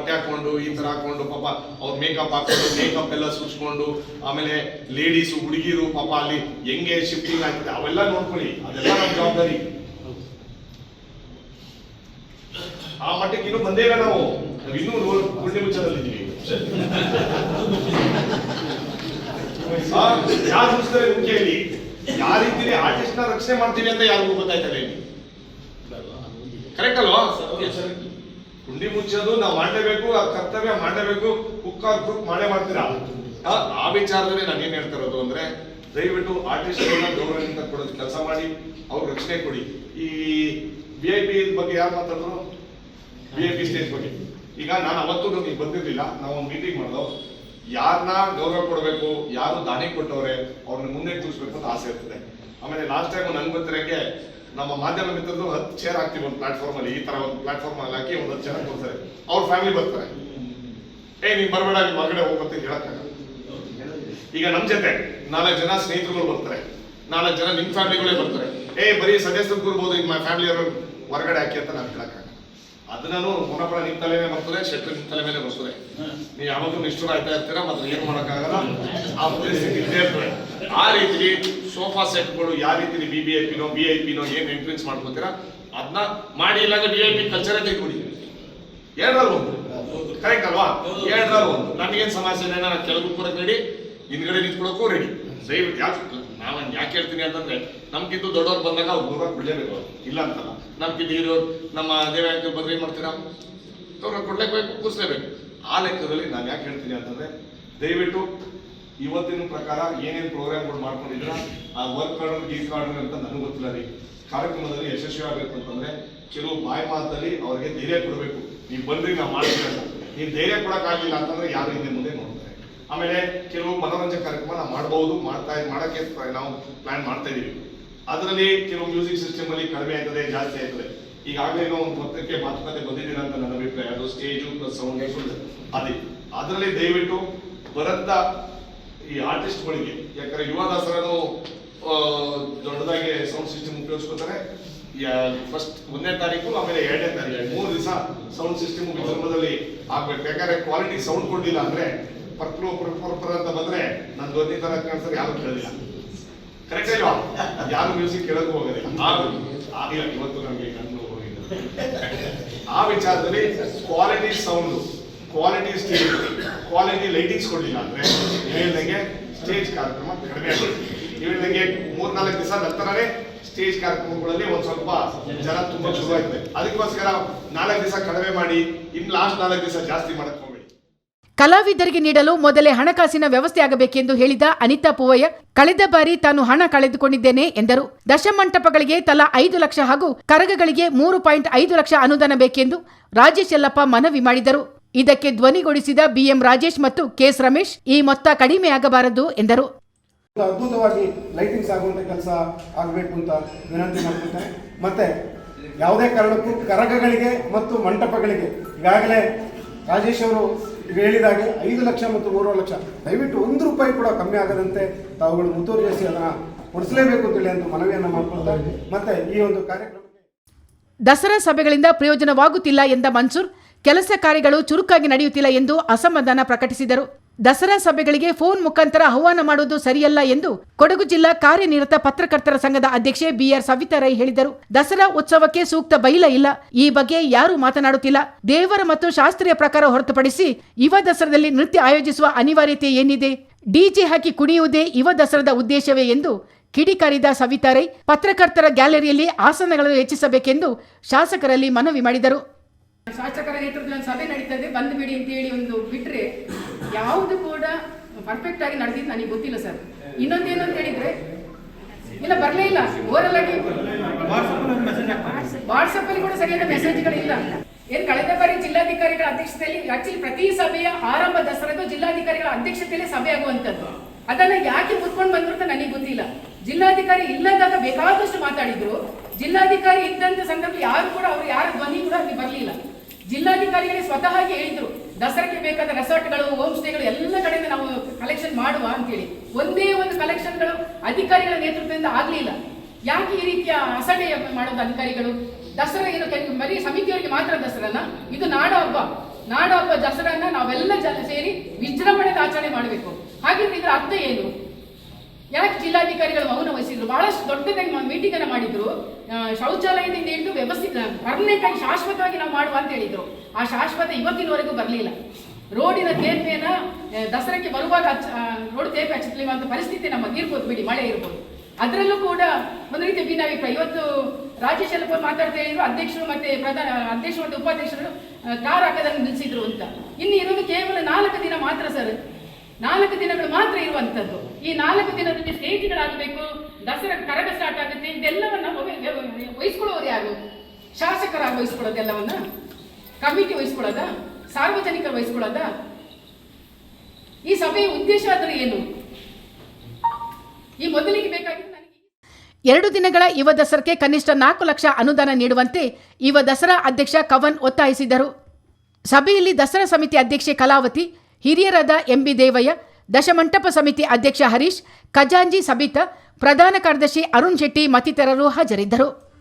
ಬಟ್ಟೆ ಹಾಕೊಂಡು, ಈ ತರ ಹಾಕೊಂಡು, ಪಾಪ ಅವ್ರ ಮೇಕಪ್ ಹಾಕೊಂಡು ಮೇಕಪ್ ಎಲ್ಲ ಸುಚ್ಕೊಂಡು ಆಮೇಲೆ ಲೇಡೀಸ್ ಹುಡುಗಿರು, ಪಾಪ ಅಲ್ಲಿ ಹೆಂಗೆ ಶಿಫ್ಟಿಂಗ್ ಆಗ್ತದೆ, ಅವೆಲ್ಲ ನೋಡ್ಕೊಳ್ಳಿ, ಅದೆಲ್ಲ ನಮ್ಮ ಜವಾಬ್ದಾರಿ. ಆ ಮಟ್ಟಕ್ಕೆ ಇನ್ನೂ ಬಂದೇವೆ ನಾವು. ಇನ್ನೂ ಪುಣ್ಯ ಮುಚ್ಚದಲ್ಲಿದ್ದೀವಿ ಯಾವ ಸಂಸ್ಥೆ ಮುಖ್ಯ ಇಲ್ಲಿ ಆರ್ಟಿಸ್ಟ್ನ ರಕ್ಷಣೆ ಮಾಡ್ತೀವಿ ಅಂತ ಯಾರಿಗೂ ಗೊತ್ತಾಯ್ತಲ್ಲ ಕರೆಕ್ಟ್ ಅಲ್ವಾ? ಕುಂಡಿ ಮುಚ್ಚೋದು ನಾವು ಮಾಡಲೇಬೇಕು ಆ ಕರ್ತವ್ಯ ಮಾಡಲೇಬೇಕು ಕುಕ್ಕರ್ ಕುಕ್ ಮಾಡೇ ಮಾಡ್ತೀರಾ? ಆ, ವಿಚಾರದಲ್ಲಿ ನಾನು ಏನ್ ಹೇಳ್ತಾ ಇರೋದು ಅಂದ್ರೆ ದಯವಿಟ್ಟು ಆರ್ಟಿಸ್ಟ್ ಗೌರವದಿಂದ ಕೊಡೋದು ಕೆಲಸ ಮಾಡಿ ಅವ್ರ ರಕ್ಷಣೆ ಕೊಡಿ. ಈ ವಿ ಐ ಪಿ ಬಗ್ಗೆ ಯಾರು ಮಾತಾಡಿದ್ರು? ವಿ ಐ ಪಿ ಸ್ಟೇಜ್ ಬಗ್ಗೆ. ಈಗ ನಾನು ಅವತ್ತು ನಮಗೆ ಬಂದಿರಲಿಲ್ಲ ನಾವು ಮೀಟಿಂಗ್ ಮಾಡೋದು. ಯಾರನ್ನ ಗೌರವ ಕೊಡಬೇಕು ಯಾರು ದಾನಿ ಕೊಟ್ಟವ್ರೆ ಅವ್ರನ್ನ ಮುಂದೆ ಕೂರಿಸ್ಬೇಕು ಅಂತ ಆಸೆ ಇರ್ತದೆ. ಆಮೇಲೆ ಲಾಸ್ಟ್ ಟೈಮ್ ನನ್ಗೆ ಗೊತ್ತಿರಂಗೆ ನಮ್ಮ ಮಾಧ್ಯಮ ಮಿತ್ರರು ಹತ್ತು ಚೇರ್ ಹಾಕ್ತೀವಿ ಒಂದು ಪ್ಲಾಟ್ಫಾರ್ಮ್ ಅಲ್ಲಿ ಈ ತರ ಒಂದು ಪ್ಲಾಟ್ಫಾರ್ಮ್ ಅಲ್ಲಿ ಹಾಕಿ ಒಂದು ಹತ್ತು ಜನ ಕೊಡ್ತಾರೆ. ಅವ್ರ ಫ್ಯಾಮಿಲಿ ಬರ್ತಾರೆ. ಏ ನೀವು ಬರಬೇಡ ನೀವು ಹೊರಗಡೆ ಹೋಗ್ಬಂತ ಹೇಳಕ್ಕಾಗಲ್ಲ. ಈಗ ನಮ್ಮ ಜೊತೆ ನಾಲ್ಕು ಜನ ಸ್ನೇಹಿತರುಗಳು ಬರ್ತಾರೆ. ನಾಲ್ಕು ಜನ ನಿಮ್ ಫ್ಯಾಮಿಲಿಗಳೇ ಬರ್ತಾರೆ. ಏ ಬರೀ ಸದಸ್ಯರು ಕೂರ್ಬೋದು ಈಗ ಫ್ಯಾಮಿಲಿ ಅವರು ಹೊರಗಡೆ ಹಾಕಿ ಅಂತ ನಾನು ಹೇಳಕ್ಕಾಗಲ್ಲ. ಅದನ್ನು ಮೊನಪಡ ನಿಮ್ ತಲೆ ಮೇಲೆ ಬರ್ತದೆ ಶೆಟ್ರ್ ನಿಮ್ ತಲೆ ಮೇಲೆ ಬರ್ತದೆ ನೀವು ಯಾವಾಗಲೂ ನಿಷ್ಠುರ ಆಯ್ತಾ ಇರ್ತೀರಾ ಮತ್ತೆ ಏನ್ ಮಾಡೋಕ್ಕಾಗಲ್ಲ? ಆ ಪರಿಸ್ಥಿತಿ ಇದ್ದೇ ಇರ್ತದೆ. ಆ ರೀತಿ ಸೋಫಾ ಸೆಟ್ಗಳು ಯಾವ ರೀತಿ ಬಿ ಬಿ ಐ ಪಿನೋ ಬಿ ಐ ಪಿನೋ ಏನು ಎಂಟ್ರೆನ್ಸ್ ಮಾಡ್ಕೋತೀರಾ ಅದನ್ನ ಮಾಡಿ, ಇಲ್ಲಾಂದ್ರೆ ಬಿ ಐ ಪಿ ಕಲ್ಚರೇ ತೆಗೆದುಬಿಡಿ ಎರಡರಲ್ಲಿ ಒಂದು. ಕರೆಕ್ಟ್ ಅಲ್ವಾ? ಎರಡರಲ್ಲಿ ಒಂದು. ನನಗೇನು ಸಮಸ್ಯೆ ಇದೆ ನಾನು ಕೆಲವು ಕೂಡ ರೆಡಿ ಹಿಂದ್ಗಡೆ ನಿಂತ್ಕೊಳಕ್ಕೂ ರೆಡಿ ದಯವಿಟ್ಟು ಯಾಕೆ ನಾನು ಯಾಕೆ ಹೇಳ್ತೀನಿ ಅಂತಂದ್ರೆ ನಮ್ಗಿಂತ ದೊಡ್ಡವ್ರು ಬಂದಾಗ ಅವ್ರು ಗೌರವ ಬಿಡಲೇಬೇಕು. ಇಲ್ಲ ಅಂತಲ್ಲ. ನಮ್ಗಿಂತ ಇರೋರು ನಮ್ಮ ದೇವಾಂಗ ಬಂದ್ರೆ ಏನ್ ಮಾಡ್ತೀರಾ? ಅವ್ರನ್ನ ಕೊಡ್ಲೇಬೇಕು, ಕೂರಿಸ್ಲೇಬೇಕು. ಆ ಲೆಕ್ಕದಲ್ಲಿ ನಾನು ಯಾಕೆ ಹೇಳ್ತೀನಿ ಅಂತಂದ್ರೆ, ದಯವಿಟ್ಟು ಇವತ್ತಿನ ಪ್ರಕಾರ ಏನೇನು ಪ್ರೋಗ್ರಾಮ್ಗಳು ಮಾಡ್ಕೊಂಡಿದ್ರ ಆ ವರ್ಕ್ ಕಾರ್ಡ್ ಗೀ ಕಾರ್ಡ್ ಅಂತ ನನಗೆ ಗೊತ್ತಿಲ್ಲ ರೀ. ಕಾರ್ಯಕ್ರಮದಲ್ಲಿ ಯಶಸ್ವಿ ಆಗಬೇಕು ಅಂತಂದ್ರೆ ಕೆಲವು ಬಾಯಿ ಮಾತಲ್ಲಿ ಅವ್ರಿಗೆ ಧೈರ್ಯ ಕೊಡಬೇಕು. ನೀವು ಬಂದ್ರಿ, ನಾವು ಮಾಡ್ತೀವಿ ಅಂತ. ನೀವು ಧೈರ್ಯ ಕೊಡಕ್ಕಾಗಿಲ್ಲ ಅಂತಂದ್ರೆ ಯಾರು ಹಿಂದೆ ಮುಂದೆ ನೋಡ್ತಾರೆ. ಆಮೇಲೆ ಕೆಲವು ಮನೋರಂಜನೆ ಕಾರ್ಯಕ್ರಮ ನಾವು ಮಾಡಬಹುದು ಮಾಡ್ತಾ ಮಾಡಕ್ಕೆ ನಾವು ಪ್ಲಾನ್ ಮಾಡ್ತಾ ಇದೀವಿ. ಅದರಲ್ಲಿ ಕೆಲವು ಮ್ಯೂಸಿಕ್ ಸಿಸ್ಟಮ್ ಅಲ್ಲಿ ಕಡಿಮೆ ಆಯ್ತದೆ, ಜಾಸ್ತಿ ಆಯ್ತದೆ. ಈಗಾಗಲೇ ಏನೋ ಒಂದು ಪತ್ರಕ್ಕೆ ಮಾತುಕತೆ ಬಂದಿದ್ದೀರ ಅಂತ ನನ್ನ ಅಭಿಪ್ರಾಯ. ಅದು ಸ್ಟೇಜು ಪ್ಲಸ್ ಸೌಂಡ್ ಅದೇ. ಅದರಲ್ಲಿ ದಯವಿಟ್ಟು ಬರಂತ ಈ ಆರ್ಟಿಸ್ಟ್ಗಳಿಗೆ. ಯಾಕಂದ್ರೆ ಯುವ ದಸರಾನು ದೊಡ್ಡದಾಗಿ ಸೌಂಡ್ ಸಿಸ್ಟಮ್ ಉಪಯೋಗಿಸ್ಕೋತಾರೆ. ಫಸ್ಟ್ ಒಂದನೇ ತಾರೀಕು ಆಮೇಲೆ ಎರಡನೇ ತಾರೀಕು ಮೂರು ದಿವಸ ಸೌಂಡ್ ಸಿಸ್ಟಮ್ ವಿಜೃಂಭದಲ್ಲಿ ಆಗ್ಬೇಕು. ಯಾಕಂದ್ರೆ ಕ್ವಾಲಿಟಿ ಸೌಂಡ್ ಕೊಡ್ಲಿಲ್ಲ ಅಂದ್ರೆ ಪರ್ಪರು ಪರ್ಪರ್ ಅಂತ ಬಂದ್ರೆ ನನ್ನ ಧ್ವನಿ ತರ ಕಾಣಿಸ್ತಾರೆ ಯಾರು ಕೇಳಿಲ್ಲ ಕರೆಕ್ಟ್ ಇಲ್ವಾ ಯಾರು ಮ್ಯೂಸಿಕ್ ಕೇಳಕ್ಕೂ ಹೋಗೋದಿಲ್ಲ. ಆಗ ಆಗಿಲ್ಲ ಇವತ್ತು ನಮಗೆ ಕಣ್ಣು ಹೋಗಿದೆ ಆ ವಿಚಾರದಲ್ಲಿ quality sound quality stage quality lightings ಕೊಡಲಿಲ್ಲ ಅಂದ್ರೆ ಇವೆಲ್ಲಗೆ ಸ್ಟೇಜ್ ಕಾರ್ಯಕ್ರಮ ಕಡಿಮೆ ಆಗುತ್ತೆ. ಹೇಳ್ದಂಗೆ ಮೂರ್ನಾಲ್ಕು ದಿವಸ ನಂತರನೇ ಸ್ಟೇಜ್ ಕಾರ್ಯಕ್ರಮಗಳಲ್ಲಿ ಒಂದ್ ಸ್ವಲ್ಪ ಜನ ತುಂಬಾ ಶುರು ಆಯ್ತದೆ ಅದಕ್ಕೋಸ್ಕರ ನಾಲ್ಕು ದಿವಸ ಕಡಿಮೆ ಮಾಡಿ, ಇನ್ ಲಾಸ್ಟ್ ನಾಲ್ಕು ದಿವಸ ಜಾಸ್ತಿ ಮಾಡಕ್ ಕಲಾವಿದರಿಗೆ ನೀಡಲು ಮೊದಲೇ ಹಣಕಾಸಿನ ವ್ಯವಸ್ಥೆ ಆಗಬೇಕೆಂದು ಹೇಳಿದ ಅನಿತಾ ಪೂವಯ್ಯ, ಕಳೆದ ಬಾರಿ ತಾನು ಹಣ ಕಳೆದುಕೊಂಡಿದ್ದೇನೆ ಎಂದರು. ದಶಮಂಟಪಗಳಿಗೆ ತಲಾ ಐದು ಲಕ್ಷ ಹಾಗೂ ಕರಗಗಳಿಗೆ ಮೂರು ಪಾಯಿಂಟ್ ಐದು ಲಕ್ಷ ಅನುದಾನ ಬೇಕೆಂದು ರಾಜೇಶ್ ಯಲ್ಲಪ್ಪ ಮನವಿ ಮಾಡಿದರು. ಇದಕ್ಕೆ ಧ್ವನಿಗೊಳಿಸಿದ ಬಿಎಂ ರಾಜೇಶ್ ಮತ್ತು ಕೆಎಸ್ ರಮೇಶ್ ಈ ಮೊತ್ತ ಕಡಿಮೆಯಾಗಬಾರದು ಎಂದರು. ಒಂದು ಅದ್ಭುತವಾಗಿ ಲೈಟಿಂಗ್ಸ್ ಆಗುವಂಥ ಕೆಲಸ ಆಗಬೇಕು ಅಂತ ವಿನಂತಿ ಮಾಡ್ಕೊಳ್ತೇನೆ. ಮತ್ತೆ ಯಾವುದೇ ಕಾರಣಕ್ಕೂ ಕರಗಗಳಿಗೆ ಮತ್ತು ಮಂಟಪಗಳಿಗೆ ಈಗಾಗಲೇ ರಾಜೇಶ್ ಅವರು ಹೇಳಿದಾಗೆ ಐದು ಲಕ್ಷ ಮತ್ತು ಮೂರು ಲಕ್ಷ ದಯವಿಟ್ಟು ಒಂದು ರೂಪಾಯಿ ಕೂಡ ಕಮ್ಮಿ ಆಗದಂತೆ ತಾವುಗಳು ಮುತುವರ್ಜಿಸಿ ಅದನ್ನು ಕೊಡಿಸಲೇಬೇಕು ಅಂತೇಳಿ ಅಂತ ಮನವಿಯನ್ನು ಮಾಡ್ಕೊಳ್ತಾರೆ ಮತ್ತೆ ಈ ಒಂದು ಕಾರ್ಯಕ್ರಮಕ್ಕೆ ದಸರಾ ಸಭೆಗಳಿಂದ ಪ್ರಯೋಜನವಾಗುತ್ತಿಲ್ಲ ಎಂದ ಮನ್ಸೂರ್ ಕೆಲಸ ಕಾರ್ಯಗಳು ಚುರುಕಾಗಿ ನಡೆಯುತ್ತಿಲ್ಲ ಎಂದು ಅಸಮಾಧಾನ ಪ್ರಕಟಿಸಿದರು. ದಸರಾ ಸಭೆಗಳಿಗೆ ಫೋನ್ ಮುಖಾಂತರ ಆಹ್ವಾನ ಮಾಡುವುದು ಸರಿಯಲ್ಲ ಎಂದು ಕೊಡಗು ಜಿಲ್ಲಾ ಕಾರ್ಯನಿರತ ಪತ್ರಕರ್ತರ ಸಂಘದ ಅಧ್ಯಕ್ಷೆ ಬಿಆರ್ ಸವಿತಾ ಹೇಳಿದರು. ದಸರಾ ಉತ್ಸವಕ್ಕೆ ಸೂಕ್ತ ಬೈಲ ಇಲ್ಲ. ಈ ಬಗ್ಗೆ ಯಾರೂ ಮಾತನಾಡುತ್ತಿಲ್ಲ. ದೇವರ ಮತ್ತು ಶಾಸ್ತ್ರೀಯ ಪ್ರಕಾರ ಹೊರತುಪಡಿಸಿ ಯುವ ದಸರಾದಲ್ಲಿ ನೃತ್ಯ ಆಯೋಜಿಸುವ ಅನಿವಾರ್ಯತೆ ಏನಿದೆ? ಡಿಜೆ ಹಾಕಿ ಕುಣಿಯುವುದೇ ಯುವ ದಸರಾದ ಉದ್ದೇಶವೇ ಎಂದು ಕಿಡಿಕಾರಿದ ಸವಿತಾರೈ ಪತ್ರಕರ್ತರ ಗ್ಯಾಲರಿಯಲ್ಲಿ ಆಸನಗಳನ್ನು ಹೆಚ್ಚಿಸಬೇಕೆಂದು ಶಾಸಕರಲ್ಲಿ ಮನವಿ ಮಾಡಿದರು. ಶಾಸಕರ ನೇತೃತ್ವದಲ್ಲಿ ಸಭೆ ನಡೀತದೆ ಬಂದು ಬಿಡಿ ಅಂತ ಹೇಳಿ ಒಂದು ಬಿಟ್ರೆ ಯಾವುದು ಕೂಡ ಪರ್ಫೆಕ್ಟ್ ಆಗಿ ನಡೆದಿದ್ದು ನನಗೆ ಗೊತ್ತಿಲ್ಲ ಸರ್. ಇನ್ನೊಂದೇನು ಅಂತ ಹೇಳಿದ್ರೆ, ಇಲ್ಲ, ಬರಲೇ ಇಲ್ಲ. ಓರಲ್ ಆಗಿ ವಾಟ್ಸಪ್ ಅಲ್ಲಿ ಕೂಡ ಸರಿಯಾದ ಮೆಸೇಜ್ಗಳಿಲ್ಲ ಏನ್ ಕಳೆದ ಬಾರಿ ಜಿಲ್ಲಾಧಿಕಾರಿಗಳ ಅಧ್ಯಕ್ಷತೆಯಲ್ಲಿ ಆಕ್ಚುಲಿ ಪ್ರತಿ ಸಭೆಯ ಆರಂಭ ದಸರಾಗೂ ಜಿಲ್ಲಾಧಿಕಾರಿಗಳ ಅಧ್ಯಕ್ಷತೆಯಲ್ಲಿ ಸಭೆ ಆಗುವಂತದ್ದು. ಅದನ್ನ ಯಾಕೆ ಕುತ್ಕೊಂಡು ಬಂದ್ರು ಅಂತ ನನಗೆ ಗೊತ್ತಿಲ್ಲ. ಜಿಲ್ಲಾಧಿಕಾರಿ ಇಲ್ಲದಾಗ ಬೇಕಾದಷ್ಟು ಮಾತಾಡಿದ್ರು. ಜಿಲ್ಲಾಧಿಕಾರಿ ಇದ್ದಂತ ಸಂದರ್ಭ ಯಾರು ಕೂಡ ಅವರು ಯಾರ ಧ್ವನಿ ಕೂಡ ಅಲ್ಲಿ ಬರಲಿಲ್ಲ. ಜಿಲ್ಲಾಧಿಕಾರಿಗಳೇ ಸ್ವತಃ ಹೇಳಿದ್ರು. ದಸರಾಕ್ಕೆ ಬೇಕಾದ ರೆಸಾರ್ಟ್ಗಳು ಹೋಮ್ ಸ್ಟೇಗಳು ಎಲ್ಲ ಕಡೆಯಿಂದ ನಾವು ಕಲೆಕ್ಷನ್ ಮಾಡುವ ಅಂತೇಳಿ. ಒಂದೇ ಒಂದು ಕಲೆಕ್ಷನ್ಗಳು ಅಧಿಕಾರಿಗಳ ನೇತೃತ್ವದಿಂದ ಆಗಲಿಲ್ಲ. ಯಾಕೆ ಈ ರೀತಿಯ ಅಸಡೆ ಮಾಡೋದು ಅಧಿಕಾರಿಗಳು? ದಸರಾ ಏನು ಬರೀ ಸಮಿತಿಯವರಿಗೆ ಮಾತ್ರ ದಸರಾನ? ಇದು ನಾಡ ಹಬ್ಬ. ನಾಡ ಹಬ್ಬ ದಸರಾನ ನಾವೆಲ್ಲ ಜನ ಸೇರಿ ವಿಜೃಂಭಣೆಯಿಂದ ಆಚರಣೆ ಮಾಡಬೇಕು. ಹಾಗಿದ್ರೆ ಇದರ ಅರ್ಥ ಏನು? ಯಾಕೆ ಜಿಲ್ಲಾಧಿಕಾರಿಗಳು ಮೌನ ವಹಿಸಿದ್ರು? ಬಹಳಷ್ಟು ದೊಡ್ಡದಾಗಿ ಮೀಟಿಂಗ್ ಅನ್ನ ಮಾಡಿದ್ರು. ಶೌಚಾಲಯದಿಂದ ಹಿಡಿದು ವ್ಯವಸ್ಥಿತ ಪರ್ಮನೆಂಟ್ ಆಗಿ ಶಾಶ್ವತವಾಗಿ ನಾವು ಮಾಡುವ ಅಂತ ಹೇಳಿದ್ರು. ಆ ಶಾಶ್ವತ ಇವತ್ತಿನವರೆಗೂ ಬರಲಿಲ್ಲ. ರೋಡಿನ ತೇಪೆನ ಆ, ದಸರಾಕ್ಕೆ ಬರುವಾಗ ರೋಡ್ ತೇಪೆ ಹಚ್ಚಲಿಲ್ಲ ಅಂತ ಪರಿಸ್ಥಿತಿ ನಮಗೆ ಇರ್ಬೋದು ಬಿಡಿ ಮಳೆ ಇರ್ಬೋದು. ಅದರಲ್ಲೂ ಕೂಡ ಒಂದು ರೀತಿ ಭಿನ್ನಾಭಿಪ್ರಾಯ. ಇವತ್ತು ರಾಜೇಶ್ ಎಲ್ಲ ಮಾತಾಡ್ತಾ ಹೇಳಿದ್ರು ಅಧ್ಯಕ್ಷರು ಮತ್ತೆ ಪ್ರಧಾನ ಅಧ್ಯಕ್ಷರು ಮತ್ತು ಉಪಾಧ್ಯಕ್ಷರು ಕಾರ್ ಹಾಕದನ್ನು ನಿಲ್ಲಿಸಿದ್ರು ಅಂತ. ಇನ್ನು ಇರೋದು ಕೇವಲ ನಾಲ್ಕು ದಿನ ಮಾತ್ರ ಸರ್. ನಾಲ್ಕು ದಿನಗಳು ಮಾತ್ರ ಇರುವಂತದ್ದು ಈ ನಾಲ್ಕು ದಿನದಲ್ಲಿ ಸ್ನೇಹಿತಗಳಾಗಬೇಕು ದಸರಾ ಕರಗ ಸ್ಟಾರ್ಟ್ ಆಗುತ್ತೆ. ಇದೆಲ್ಲವನ್ನ ವಹಿಸ್ಕೊಳ್ಳೋದು ಯಾರು? ಶಾಸಕರಾಗಿ ವಹಿಸ್ಕೊಳ್ಳೋದೆಲ್ಲವನ್ನ ಕಮಿಟಿ ವಹಿಸ್ಕೊಳ್ಳೋದ? ಸಾರ್ವಜನಿಕರು ವಹಿಸ್ಕೊಳ್ಳೋದ? ಈ ಸಭೆಯ ಉದ್ದೇಶ ಆದ್ರೆ ಏನು? ಈ ಮೊದಲಿಗೆ ಬೇಕಾಗಿ ಎರಡು ದಿನಗಳ ಯುವ ದಸರಾಕ್ಕೆ ಕನಿಷ್ಠ ನಾಲ್ಕು ಲಕ್ಷ ಅನುದಾನ ನೀಡುವಂತೆ ಯುವ ದಸರಾ ಅಧ್ಯಕ್ಷ ಕವನ್ ಒತ್ತಾಯಿಸಿದರು. ಸಭೆಯಲ್ಲಿ ದಸರಾ ಸಮಿತಿ ಅಧ್ಯಕ್ಷೆ ಕಲಾವತಿ ಹಿರಿಯರಾದ ಎಂಬಿ ದೇವಯ್ಯ, ದಶಮಂಟಪ ಸಮಿತಿ ಅಧ್ಯಕ್ಷ ಹರೀಶ್ ಖಜಾಂಜಿ ಸಬಿತಾ, ಪ್ರಧಾನ ಕಾರ್ಯದರ್ಶಿ ಅರುಣ್ ಶೆಟ್ಟಿ ಮತ್ತಿತರರು ಹಾಜರಿದ್ದರು.